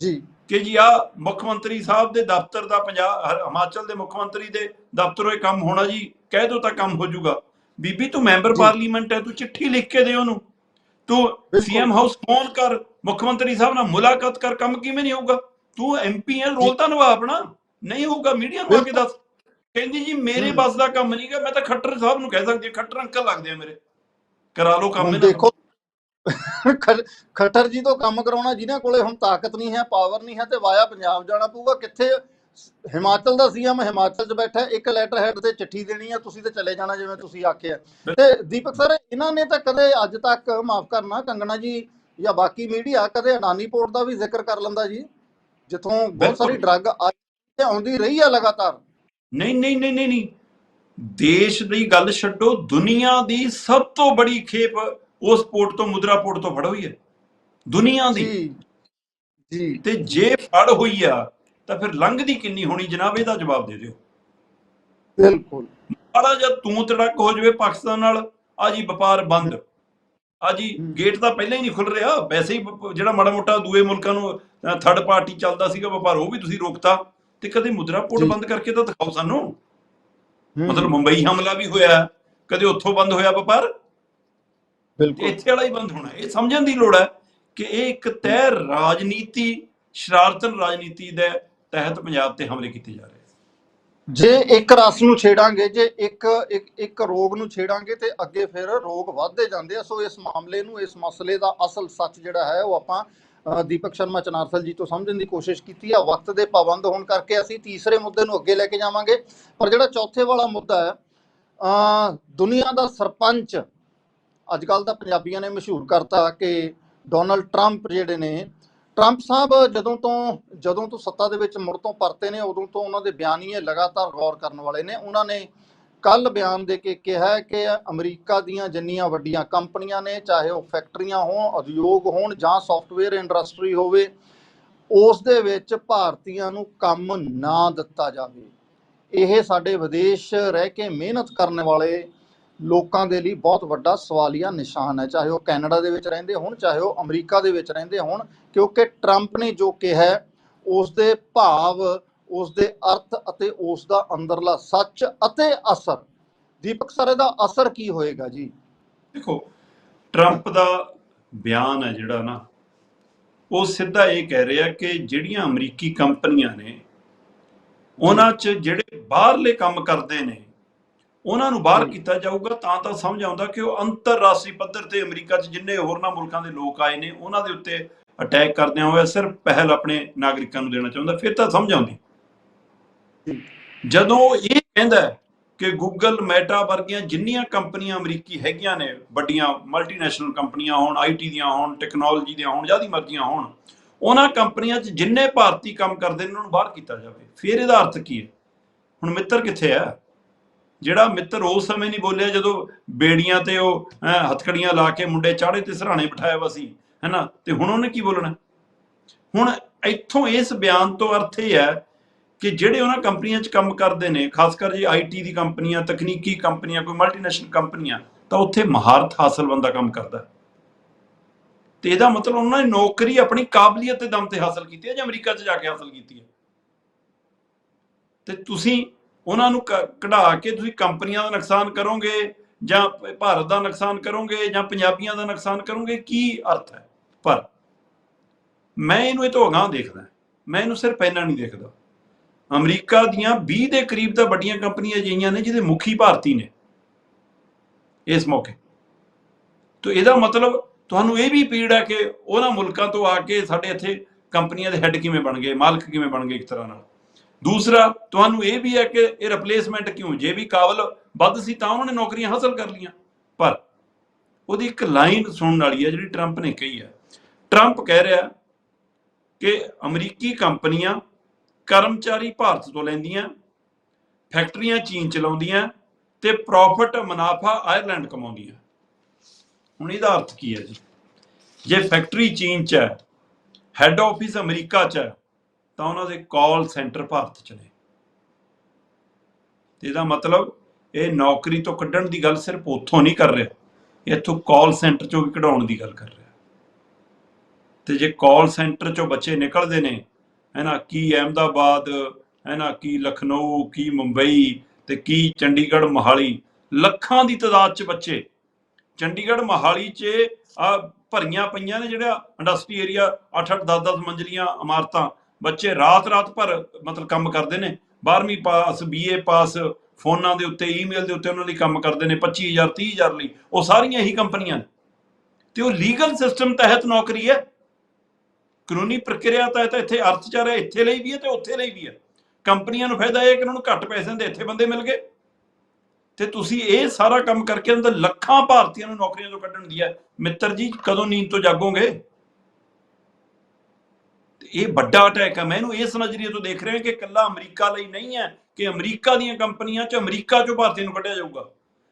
[SPEAKER 1] ਜੀ।
[SPEAKER 2] ਕਿ ਜੀ ਆ ਮੁੱਖ ਮੰਤਰੀ ਸਾਹਿਬ ਦੇ ਦਫ਼ਤਰ ਦਾ ਪੰਜਾਬ ਹਿਮਾਚਲ ਦੇ ਮੁੱਖ ਮੰਤਰੀ ਦੇ ਦਫ਼ਤਰੋਂ ਇਹ ਕੰਮ ਹੋਣਾ ਜੀ ਕਹਿ ਦੋ ਤਾਂ ਕੰਮ ਹੋ ਜਾਊਗਾ। ਬੀਬੀ ਤੂੰ ਮੈਂਬਰ। ਪਾਰਲੀਮੈਂਟ ਹੈ ਤੂੰ ਚਿੱਠੀ ਲਿਖ ਕੇ ਦੇ ਉਹਨੂੰ। ਤੂੰ। ਸੀਐਮ ਹਾਊਸ ਫੋਨ ਕਰ? ਮੁੱਖ ਮੰਤਰੀ ਸਾਹਿਬ ਨਾਲ ਮੁਲਾਕਾਤ ਕਰ ਕੰਮ ਕਿਵੇਂ ਨਹੀਂ ਹੋਊਗਾ? ਤੂੰ ਐਮਪੀ ਹੈ ਰੋਲ ਤਾਂ ਨਿਭਾ ਆਪਣਾ। ਨਹੀਂ ਹੋਊਗਾ ਮੀਡੀਆ ਨੂੰ ਆ ਕੇ ਦੱਸ। ਕਹਿੰਦੀ ਜੀ ਮੇਰੇ। ਬਸ ਦਾ ਕੰਮ ਨਹੀਂਗਾ ਮੈਂ ਤਾਂ ਖੱਟਰ ਸਾਹਿਬ ਨੂੰ ਕਹਿ ਸਕਦੀ ਖੱਟਰ ਅੰਕਲ ਲੱਗਦੇ ਆ ਮੇਰੇ। ਕਰਾ ਲਓ ਕੰਮ ਇਹਨਾਂ
[SPEAKER 1] ਦੇਖੋ ਖੱਟਰ ਜੀ ਤੋਂ ਕੰਮ ਕਰਾਉਣਾ ਜਿਨ੍ਹਾਂ ਕੋਲੇ ਹੁਣ ਤਾਕਤ ਨਹੀਂ ਹੈ ਪਾਵਰ ਨਹੀਂ ਹੈ ਤੇ ਵਾਇਆ ਪੰਜਾਬ ਜਾਣਾ ਪਊਗਾ। ਕਿੱਥੇ ਹਿਮਾਚਲ ਦਾ ਸੀਐਮ ਹਿਮਾਚਲ 'ਚ ਬੈਠਾ ਇੱਕ ਲੈਟਰ ਹੈਡ ਤੇ ਚਿੱਠੀ ਦੇਣੀ ਹੈ ਤੁਸੀਂ ਤੇ ਚਲੇ ਜਾਣਾ ਜਿਵੇਂ ਤੁਸੀਂ ਆਖਿਆ। ਤੇ ਦੀਪਕ ਸਰ ਇਹਨਾਂ ਨੇ ਤਾਂ ਕਦੇ ਅੱਜ ਤੱਕ ਮਾਫ ਕਰਨਾ ਕੰਗਣਾ ਜੀ ਜਾਂ ਬਾਕੀ ਮੀਡੀਆ ਕਦੇ ਅਡਾਨੀ ਪੋਰਟ ਦਾ ਵੀ ਜ਼ਿਕਰ ਕਰ ਲੈਂਦਾ ਜੀ? ਜਿੱਥੋਂ ਬਹੁਤ ਸਾਰੀ। ਡਰੱਗ ਆਉਂਦੀ ਰਹੀ ਹੈ ਲਗਾਤਾਰ।
[SPEAKER 2] ਨਹੀਂ ਨਹੀਂ ਨਹੀਂ ਨਹੀਂ ਦੇਸ਼ ਦੀ ਗੱਲ ਛੱਡੋ ਦੁਨੀਆ ਦੀ ਸਭ ਤੋਂ ਬੜੀ ਖੇਪ ਉਸ ਪੋਰਟ ਤੋਂ ਮੁਦਰਾ ਪੋਰਟ ਤੋਂ ਫੜ ਹੋਈ ਹੈ। ਦੁਨੀਆ ਦੀ।
[SPEAKER 1] ਜੀ।
[SPEAKER 2] ਤੇ ਜੇ ਫੜ ਹੋਈ ਆ ਤਾਂ ਫਿਰ ਲੰਘਦੀ ਕਿੰਨੀ ਹੋਣੀ ਜਨਾਬ? ਇਹਦਾ ਜਵਾਬ ਦੇ ਦਿਓ।
[SPEAKER 1] ਬਿਲਕੁਲ।
[SPEAKER 2] ਮਾੜਾ ਜਿਹਾ ਤੂੰ ਤੜਕ ਹੋ ਜਾਵੇ ਪਾਕਿਸਤਾਨ ਨਾਲ ਆ ਜੀ ਵਪਾਰ ਬੰਦ। ਆ ਜੀ। ਗੇਟ ਤਾਂ ਪਹਿਲਾਂ ਹੀ ਨਹੀਂ ਖੁੱਲ ਰਿਹਾ। ਵੈਸੇ ਹੀ ਜਿਹੜਾ ਮਾੜਾ ਮੋਟਾ ਦੂਏ ਮੁਲਕਾਂ ਨੂੰ ਥਰਡ ਪਾਰਟੀ ਚੱਲਦਾ ਸੀਗਾ ਵਪਾਰ ਉਹ ਵੀ ਤੁਸੀਂ ਰੋਕਤਾ। ਤੇ ਕਦੇ ਮੁਦਰਾ ਪੋਰਟ। ਬੰਦ ਕਰਕੇ ਤਾਂ ਦਿਖਾਓ ਸਾਨੂੰ। ਮਤਲਬ ਮੁੰਬਈ ਹਮਲਾ ਵੀ ਹੋਇਆ। ਕਦੇ ਉੱਥੋਂ ਬੰਦ ਹੋਇਆ ਵਪਾਰ? ਤੇ
[SPEAKER 1] ਬਿਲਕੁਲ।
[SPEAKER 2] ਇੱਥੇ ਵਾਲਾ ਹੀ ਬੰਦ ਹੋਣਾ। ਇਹ ਸਮਝਣ ਦੀ ਲੋੜ ਹੈ ਕਿ ਇਹ ਇੱਕ ਤੈਅ ਰਾਜਨੀਤੀ ਸ਼ਰਾਰਤਨ ਰਾਜਨੀਤੀ ਦੇ ਤਹਿਤ ਪੰਜਾਬ ਤੇ ਹਮਲੇ ਕੀਤੇ ਜਾ ਰਹੇ
[SPEAKER 1] ਜੇ ਇੱਕ ਰਸ ਨੂੰ ਛੇੜਾਂਗੇ ਜੇ ਇੱਕ ਇੱਕ ਇੱਕ ਰੋਗ ਨੂੰ ਛੇੜਾਂਗੇ ਤੇ ਅੱਗੇ ਫਿਰ ਰੋਗ ਵੱਧਦੇ ਜਾਂਦੇ ਆ। ਸੋ ਇਸ ਮਾਮਲੇ ਨੂੰ ਇਸ ਮਸਲੇ ਦਾ ਅਸਲ ਸੱਚ ਜਿਹੜਾ ਹੈ ਉਹ ਆਪਾਂ ਦੀਪਕ ਸ਼ਰਮਾ ਚਨਾਰਸਲ ਜੀ ਤੋਂ ਸਮਝਣ ਦੀ ਕੋਸ਼ਿਸ਼ ਕੀਤੀ ਆ। ਵਕਤ ਦੇ ਪਾਬੰਦ ਹੋਣ ਕਰਕੇ ਅਸੀਂ ਤੀਸਰੇ ਮੁੱਦੇ ਨੂੰ ਅੱਗੇ ਲੈ ਕੇ ਜਾਵਾਂਗੇ। ਪਰ ਜਿਹੜਾ ਚੌਥੇ ਵਾਲਾ ਮੁੱਦਾ ਹੈ ਅ, ਦੁਨੀਆ ਦਾ ਸਰਪੰਚ ਅੱਜ ਕੱਲ ਤਾਂ ਪੰਜਾਬੀਆਂ ਨੇ ਮਸ਼ਹੂਰ ਕਰਤਾ ਕਿ ਡੋਨਲਡ ਟਰੰਪ ਜਿਹੜੇ ਨੇ ਟਰੰਪ ਸਾਹਿਬ ਜਦੋਂ ਤੋਂ ਜਦੋਂ ਤੋਂ ਸੱਤਾ ਦੇ ਵਿੱਚ ਮੁੜ ਤੋਂ ਪਰਤੇ ਨੇ, ਉਦੋਂ ਤੋਂ ਉਹਨਾਂ ਦੇ ਬਿਆਨੀਏ ਲਗਾਤਾਰ ਗੌਰ ਕਰਨ ਵਾਲੇ ਨੇ। ਉਹਨਾਂ ਨੇ ਕੱਲ ਬਿਆਨ ਦੇ ਕੇ ਕਿਹਾ ਕਿ ਅਮਰੀਕਾ ਦੀਆਂ ਜਿੰਨੀਆਂ ਵੱਡੀਆਂ ਕੰਪਨੀਆਂ ਨੇ, ਚਾਹੇ ਉਹ ਫੈਕਟਰੀਆਂ ਹੋਣ, ਉਦਯੋਗ ਹੋਣ ਜਾਂ ਸੌਫਟਵੇਅਰ ਇੰਡਸਟਰੀ ਹੋਵੇ, ਉਸ ਦੇ ਵਿੱਚ ਭਾਰਤੀਆਂ ਨੂੰ ਕੰਮ ਨਾ ਦਿੱਤਾ ਜਾਵੇ। ਇਹ ਸਾਡੇ ਵਿਦੇਸ਼ ਰਹਿ ਕੇ ਮਿਹਨਤ ਕਰਨ ਵਾਲੇ ਲੋਕਾਂ ਦੇ ਲਈ ਬਹੁਤ ਵੱਡਾ ਸਵਾਲੀਆ ਨਿਸ਼ਾਨ ਹੈ। ਚਾਹੇ ਉਹ ਕੈਨੇਡਾ ਦੇ ਵਿੱਚ ਰਹਿੰਦੇ ਹੋਣ ਚਾਹੇ ਉਹ ਅਮਰੀਕਾ ਦੇ ਵਿੱਚ ਰਹਿੰਦੇ ਹੋਣ ਕਿਉਂਕਿ ਟਰੰਪ ਨੇ ਜੋ ਕਿਹਾ ਹੈ, ਉਸ ਦੇ ਭਾਵ ਉਸ ਦੇ ਅਰਥ ਅਤੇ ਉਸ ਦਾ ਅੰਦਰਲਾ ਸੱਚ ਅਤੇ ਅਸਰ। ਦੀਪਕ ਸਰ ਇਹਦਾ ਅਸਰ ਕੀ ਹੋਏਗਾ ਜੀ?
[SPEAKER 2] ਦੇਖੋ ਟਰੰਪ ਦਾ ਬਿਆਨ ਹੈ ਜਿਹੜਾ ਨਾ ਉਹ ਸਿੱਧਾ ਇਹ ਕਹਿ ਰਿਹਾ ਕਿ ਜਿਹੜੀਆਂ ਅਮਰੀਕੀ ਕੰਪਨੀਆਂ ਨੇ ਉਹਨਾਂ 'ਚ ਜਿਹੜੇ ਬਾਹਰਲੇ ਕੰਮ ਕਰਦੇ ਨੇ ਉਹਨਾਂ ਨੂੰ ਬਾਹਰ। ਕੀਤਾ ਜਾਊਗਾ ਤਾਂ ਤਾਂ ਸਮਝ ਆਉਂਦਾ ਕਿ ਉਹ ਅੰਤਰਰਾਸ਼ਟਰੀ ਪੱਧਰ ਤੇ ਅਮਰੀਕਾ 'ਚ ਜਿੰਨੇ ਹੋਰਨਾਂ ਮੁਲਕਾਂ ਦੇ ਲੋਕ ਆਏ ਨੇ ਉਹਨਾਂ ਦੇ ਉੱਤੇ ਅਟੈਕ ਕਰਦਿਆਂ ਹੋਇਆ ਸਿਰਫ ਪਹਿਲ ਆਪਣੇ ਨਾਗਰਿਕਾਂ ਨੂੰ ਦੇਣਾ ਚਾਹੁੰਦਾ ਫਿਰ ਤਾਂ ਸਮਝ ਆਉਂਦੀ। ਜਦੋਂ ਇਹ ਕਹਿੰਦਾ ਕਿ ਗੂਗਲ ਮੈਟਾ ਵਰਗੀਆਂ ਜਿੰਨੀਆਂ ਕੰਪਨੀਆਂ ਅਮਰੀਕੀ ਹੈਗੀਆਂ ਨੇ ਵੱਡੀਆਂ ਮਲਟੀਨੈਸ਼ਨਲ ਕੰਪਨੀਆਂ ਹੋਣ ਆਈਟੀ ਦੀਆਂ ਹੋਣ ਟੈਕਨੋਲੋਜੀ ਦੀਆਂ ਹੋਣ ਜਿਆਦੀ ਮਰਜ਼ੀਆਂ ਹੋਣ ਉਹਨਾਂ ਕੰਪਨੀਆਂ 'ਚ ਜਿੰਨੇ ਭਾਰਤੀ ਕੰਮ ਕਰਦੇ ਨੇ ਉਹਨਾਂ ਨੂੰ ਬਾਹਰ ਕੀਤਾ ਜਾਵੇ ਫਿਰ ਇਹਦਾ ਅਰਥ ਕੀ ਹੈ ਹੁਣ ਮਿੱਤਰ ਕਿੱਥੇ ਆ ਜਿਹੜਾ ਮਿੱਤਰ ਉਸ ਸਮੇਂ ਨਹੀਂ ਬੋਲਿਆ ਜਦੋਂ ਬੇੜੀਆਂ ਤੇ ਉਹ ਹੈਂ, ਹੱਥਕੜੀਆਂ ਲਾ ਕੇ ਮੁੰਡੇ ਚਾੜੇ ਤੇ ਸਰਾਣੇ ਬਿਠਾਇਆ ਵਾ ਸੀ ਹੈਨਾ? ਤੇ ਹੁਣ ਉਹਨੇ ਕੀ ਬੋਲਣਾ? ਹੁਣ ਇੱਥੋਂ ਇਸ ਬਿਆਨ ਤੋਂ ਅਰਥ ਇਹ ਹੈ ਕਿ ਜਿਹੜੇ ਉਹਨਾਂ ਕੰਪਨੀਆਂ 'ਚ ਕੰਮ ਕਰਦੇ ਨੇ ਖਾਸ ਕਰ ਜੀ ਆਈਟੀ ਦੀ ਕੰਪਨੀਆਂ ਤਕਨੀਕੀ ਕੰਪਨੀਆਂ ਕੋਈ ਮਲਟੀਨੈਸ਼ਨਲ ਕੰਪਨੀਆਂ ਤਾਂ ਉੱਥੇ ਮਹਾਰਤ ਹਾਸਲ ਬੰਦਾ ਕੰਮ ਕਰਦਾ ਤੇ ਇਹਦਾ ਮਤਲਬ ਉਹਨਾਂ ਨੇ ਨੌਕਰੀ ਆਪਣੀ ਕਾਬਲੀਅਤ ਦੇ ਦਮ ਤੇ ਹਾਸਲ ਕੀਤੀ ਹੈ ਜਾਂ ਅਮਰੀਕਾ 'ਚ ਜਾ ਕੇ ਹਾਸਲ ਕੀਤੀ ਹੈ? ਤੇ ਤੁਸੀਂ ਉਹਨਾਂ ਨੂੰ ਕਢਾ ਕੇ ਤੁਸੀਂ ਕੰਪਨੀਆਂ ਦਾ ਨੁਕਸਾਨ ਕਰੋਗੇ ਜਾਂ ਭਾਰਤ ਦਾ ਨੁਕਸਾਨ ਕਰੋਗੇ ਜਾਂ ਪੰਜਾਬੀਆਂ ਦਾ ਨੁਕਸਾਨ ਕਰੋਗੇ, ਕੀ ਅਰਥ ਹੈ? ਪਰ ਮੈਂ ਇਹਨੂੰ ਇਹ ਤੋਂ ਅਗਾਂਹ ਦੇਖਦਾ, ਮੈਂ ਇਹਨੂੰ ਸਿਰਫ ਇੰਨਾ ਨਹੀਂ ਦੇਖਦਾ। ਅਮਰੀਕਾ ਦੀਆਂ 20 ਦੇ ਕਰੀਬ ਤਾਂ ਵੱਡੀਆਂ ਕੰਪਨੀਆਂ ਅਜਿਹੀਆਂ ਨੇ ਜਿਹਦੇ ਮੁਖੀ ਭਾਰਤੀ ਨੇ ਇਸ ਮੌਕੇ। ਤੋ ਇਹਦਾ ਮਤਲਬ ਤੁਹਾਨੂੰ ਇਹ ਵੀ ਪੀੜ ਹੈ ਕਿ ਉਹਨਾਂ ਮੁਲਕਾਂ ਤੋਂ ਆ ਕੇ ਸਾਡੇ ਇੱਥੇ ਕੰਪਨੀਆਂ ਦੇ ਹੈੱਡ ਕਿਵੇਂ ਬਣ ਗਏ, ਮਾਲਕ ਕਿਵੇਂ ਬਣ ਗਏ ਇੱਕ ਤਰ੍ਹਾਂ ਨਾਲ। ਦੂਸਰਾ, ਤੁਹਾਨੂੰ ਇਹ ਵੀ ਹੈ ਕਿ ਇਹ ਰਿਪਲੇਸਮੈਂਟ ਕਿਉਂ? ਜੇ ਵੀ ਕਾਬਲ ਵੱਧ ਸੀ ਤਾਂ ਉਹਨਾਂ ਨੇ ਨੌਕਰੀਆਂ ਹਾਸਲ ਕਰ ਲੀਆਂ ਪਰ ਉਹਦੀ ਇੱਕ ਲਾਈਨ ਸੁਣਨ ਵਾਲੀ ਹੈ ਜਿਹੜੀ ਟਰੰਪ ਨੇ ਕਹੀ ਹੈ। ਟਰੰਪ ਕਹਿ ਰਿਹਾ ਕਿ ਅਮਰੀਕੀ ਕੰਪਨੀਆਂ ਕਰਮਚਾਰੀ ਭਾਰਤ ਤੋਂ ਲੈਂਦੀਆਂ, ਫੈਕਟਰੀਆਂ ਚੀਨ ਚਲਾਉਂਦੀਆਂ ਤੇ ਪ੍ਰੋਫਿਟ ਮੁਨਾਫਾ ਆਇਰਲੈਂਡ ਕਮਾਉਂਦੀਆਂ। ਹੁਣ ਇਹਦਾ ਅਰਥ ਕੀ ਹੈ ਜੀ? ਜੇ ਫੈਕਟਰੀ ਚੀਨ ਚ ਹੈ ਹੈੱਡ ਆਫਿਸ ਅਮਰੀਕਾ ਚ ਹੈ ਤਾਂ ਉਹਨਾਂ ਦੇ ਕਾਲ ਸੈਂਟਰ ਭਾਰਤ ਚ ਨੇ। ਤੇ ਇਹਦਾ ਮਤਲਬ ਇਹ ਨੌਕਰੀ ਤੋਂ ਕੱਢਣ ਦੀ ਗੱਲ ਸਿਰਫ ਉੱਥੋਂ ਨਹੀਂ ਕਰ ਰਿਹਾ। ਇੱਥੋਂ ਕਾਲ ਸੈਂਟਰ ਚੋਂ ਵੀ ਕਢਾਉਣ ਦੀ ਗੱਲ ਕਰ ਰਿਹਾ। ਤੇ ਜੇ ਕਾਲ ਸੈਂਟਰ ਚੋਂ ਬੱਚੇ ਨਿਕਲਦੇ ਨੇ ਹੈਨਾ ਕੀ ਅਹਿਮਦਾਬਾਦ ਹੈਨਾ ਕੀ ਲਖਨਊ, ਕੀ ਮੁੰਬਈ ਤੇ ਕੀ ਚੰਡੀਗੜ੍ਹ ਮੋਹਾਲੀ, ਲੱਖਾਂ ਦੀ ਤਾਦਾਦ 'ਚ ਬੱਚੇ। ਚੰਡੀਗੜ੍ਹ ਮੋਹਾਲੀ 'ਚ ਆ ਭਰੀਆਂ ਪਈਆਂ ਨੇ ਜਿਹੜਾ ਇੰਡਸਟਰੀ ਏਰੀਆ 8-8 10-10 ਮੰਜ਼ਲੀਆਂ ਇਮਾਰਤਾਂ। ਬੱਚੇ ਰਾਤ-ਰਾਤ ਭਰ ਮਤਲਬ ਕੰਮ ਕਰਦੇ ਨੇ। 12ਵੀਂ ਪਾਸ ਬੀਏ ਪਾਸ, ਫੋਨਾਂ ਦੇ ਉੱਤੇ ਈਮੇਲ ਦੇ ਉੱਤੇ ਉਹਨਾਂ ਲਈ ਕੰਮ ਕਰਦੇ ਨੇ। 25000 30000 ਲਈ। ਉਹ ਸਾਰੀਆਂ ਇਹੀ ਕੰਪਨੀਆਂ ਨੇ। ਤੇ ਉਹ ਲੀਗਲ ਸਿਸਟਮ ਤਹਿਤ ਨੌਕਰੀ ਹੈ। ਕਾਨੂੰਨੀ ਪ੍ਰਕਿਰਿਆ ਤਹਿਤ ਇੱਥੇ ਅਰਥਚਾਰਾ ਇੱਥੇ ਲਈ ਵੀ ਹੈ ਤੇ ਉੱਥੇ ਲਈ ਵੀ ਹੈ। ਕੰਪਨੀਆਂ ਨੂੰ ਫਾਇਦਾ ਇਹ ਕਿ ਉਹਨਾਂ ਨੂੰ ਘੱਟ ਪੈਸੇ ਦੇ ਇੱਥੇ ਬੰਦੇ ਮਿਲ ਗਏ। ਤੇ ਤੁਸੀਂ ਇਹ ਸਾਰਾ ਕੰਮ ਕਰਕੇ ਅੰਦਰ ਲੱਖਾਂ ਭਾਰਤੀਆਂ ਨੂੰ ਨੌਕਰੀਆਂ ਤੋਂ ਕੱਢਣ ਦੀ ਹੈ। ਮਿੱਤਰ ਜੀ, ਕਦੋਂ ਨੀਂਦ ਤੋਂ ਜਾਗੋਗੇ? ਇਹ ਵੱਡਾ ਅਟੈਕ ਹੈ ਮੈਂ ਇਹਨੂੰ ਇਸ ਨਜ਼ਰੀਏ ਤੋਂ ਦੇਖ ਰਿਹਾ ਕਿ ਇਕੱਲਾ ਅਮਰੀਕਾ ਲਈ ਨਹੀਂ ਹੈ ਕਿ ਅਮਰੀਕਾ ਦੀਆਂ ਕੰਪਨੀਆਂ 'ਚ ਅਮਰੀਕਾ 'ਚੋਂ ਭਾਰਤੀ ਨੂੰ ਕੱਢਿਆ ਜਾਊਗਾ।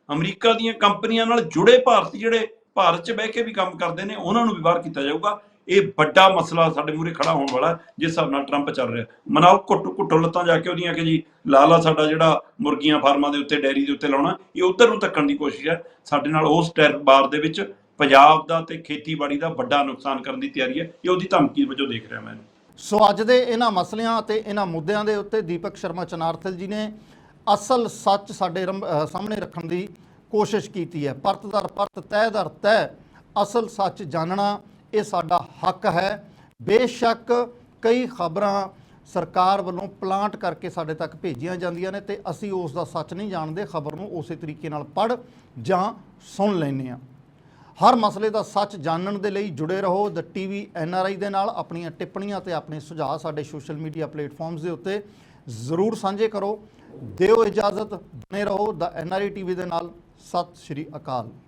[SPEAKER 2] ਅਮਰੀਕਾ ਦੀਆਂ ਕੰਪਨੀਆਂ ਨਾਲ ਜੁੜੇ ਭਾਰਤੀ ਜਿਹੜੇ ਭਾਰਤ 'ਚ ਬਹਿ ਕੇ ਵੀ ਕੰਮ ਕਰਦੇ ਨੇ, ਉਹਨਾਂ ਨੂੰ ਵੀ ਬਾਹਰ ਕੀਤਾ ਜਾਊਗਾ। ਇਹ ਵੱਡਾ ਮਸਲਾ ਸਾਡੇ ਮੂਹਰੇ ਖੜਾ ਹੋਣ ਵਾਲਾ ਜਿਸ ਹਿਸਾਬ ਨਾਲ ਟਰੰਪ ਚੱਲ ਰਿਹਾ। ਮਨਾਓ ਘੁੱਟ ਘੁੱਟੋ ਲੱਤਾਂ ਜਾ ਕੇ ਉਹਦੀਆਂ ਕਿ ਜੀ, ਲਾਲਾ ਸਾਡਾ ਜਿਹੜਾ ਮੁਰਗੀਆਂ ਫਾਰਮਾਂ ਦੇ ਉੱਤੇ, ਡੈਰੀ ਦੇ ਉੱਤੇ ਲਾਉਣਾ, ਇਹ ਉਧਰ ਨੂੰ ਧੱਕਣ ਦੀ ਕੋਸ਼ਿਸ਼ ਹੈ। ਸਾਡੇ ਨਾਲ ਉਸ ਟੈਰ, ਬਾਰ ਦੇ ਵਿੱਚ ਪੰਜਾਬ ਦਾ ਤੇ ਖੇਤੀਬਾੜੀ ਦਾ ਵੱਡਾ ਨੁਕਸਾਨ ਕਰਨ ਦੀ ਤਿਆਰੀ ਹੈ। ਇਹ ਉਹਦੀ ਧਮਕੀ ਵਜੋਂ ਦੇਖ ਰਿਹਾ ਮੈਂ।
[SPEAKER 1] ਸੋ ਅੱਜ ਦੇ ਇਹਨਾਂ ਮਸਲਿਆਂ ਅਤੇ ਇਹਨਾਂ ਮੁੱਦਿਆਂ ਦੇ ਉੱਤੇ ਦੀਪਕ ਸ਼ਰਮਾ ਚਨਾਰਥਲ ਜੀ ਨੇ ਅਸਲ ਸੱਚ ਸਾਡੇ ਰੰਭ- ਸਾਹਮਣੇ ਰੱਖਣ ਦੀ ਕੋਸ਼ਿਸ਼ ਕੀਤੀ ਹੈ। ਪਰਤ ਦਰ ਪਰਤ, ਤਹਿ ਦਰ ਤਹਿ, ਅਸਲ ਸੱਚ ਜਾਣਨਾ, ਇਹ ਸਾਡਾ ਹੱਕ ਹੈ। ਬੇਸ਼ੱਕ ਕਈ ਖਬਰਾਂ ਸਰਕਾਰ ਵੱਲੋਂ ਪਲਾਂਟ ਕਰਕੇ ਸਾਡੇ ਤੱਕ ਭੇਜੀਆਂ ਜਾਂਦੀਆਂ ਨੇ ਤੇ ਅਸੀਂ ਉਸ ਦਾ ਸੱਚ ਨਹੀਂ ਜਾਣਦੇ। ਖਬਰ ਨੂੰ ਉਸੇ ਤਰੀਕੇ ਨਾਲ ਪੜ੍ਹ ਜਾਂ ਸੁਣ ਲੈਂਦੇ ਹਾਂ। ਹਰ ਮਸਲੇ ਦਾ ਸੱਚ ਜਾਣਨ ਦੇ ਲਈ ਜੁੜੇ ਰਹੋ। ਦ ਟੀਵੀ ਐਨਆਰਆਈ ਦੇ ਨਾਲ ਆਪਣੀਆਂ ਟਿੱਪਣੀਆਂ ਤੇ ਆਪਣੇ ਸੁਝਾਅ ਸਾਡੇ ਸੋਸ਼ਲ ਮੀਡੀਆ ਪਲੇਟਫਾਰਮਸ ਦੇ ਉੱਤੇ ਜ਼ਰੂਰ ਸਾਂਝੇ ਕਰੋ। ਦਿਓ ਇਜਾਜ਼ਤ, ਬਣੇ ਰਹੋ। ਦ ਐਨਆਰਆਈ ਟੀਵੀ ਦੇ ਨਾਲ ਸਤਿ ਸ਼੍ਰੀ ਅਕਾਲ।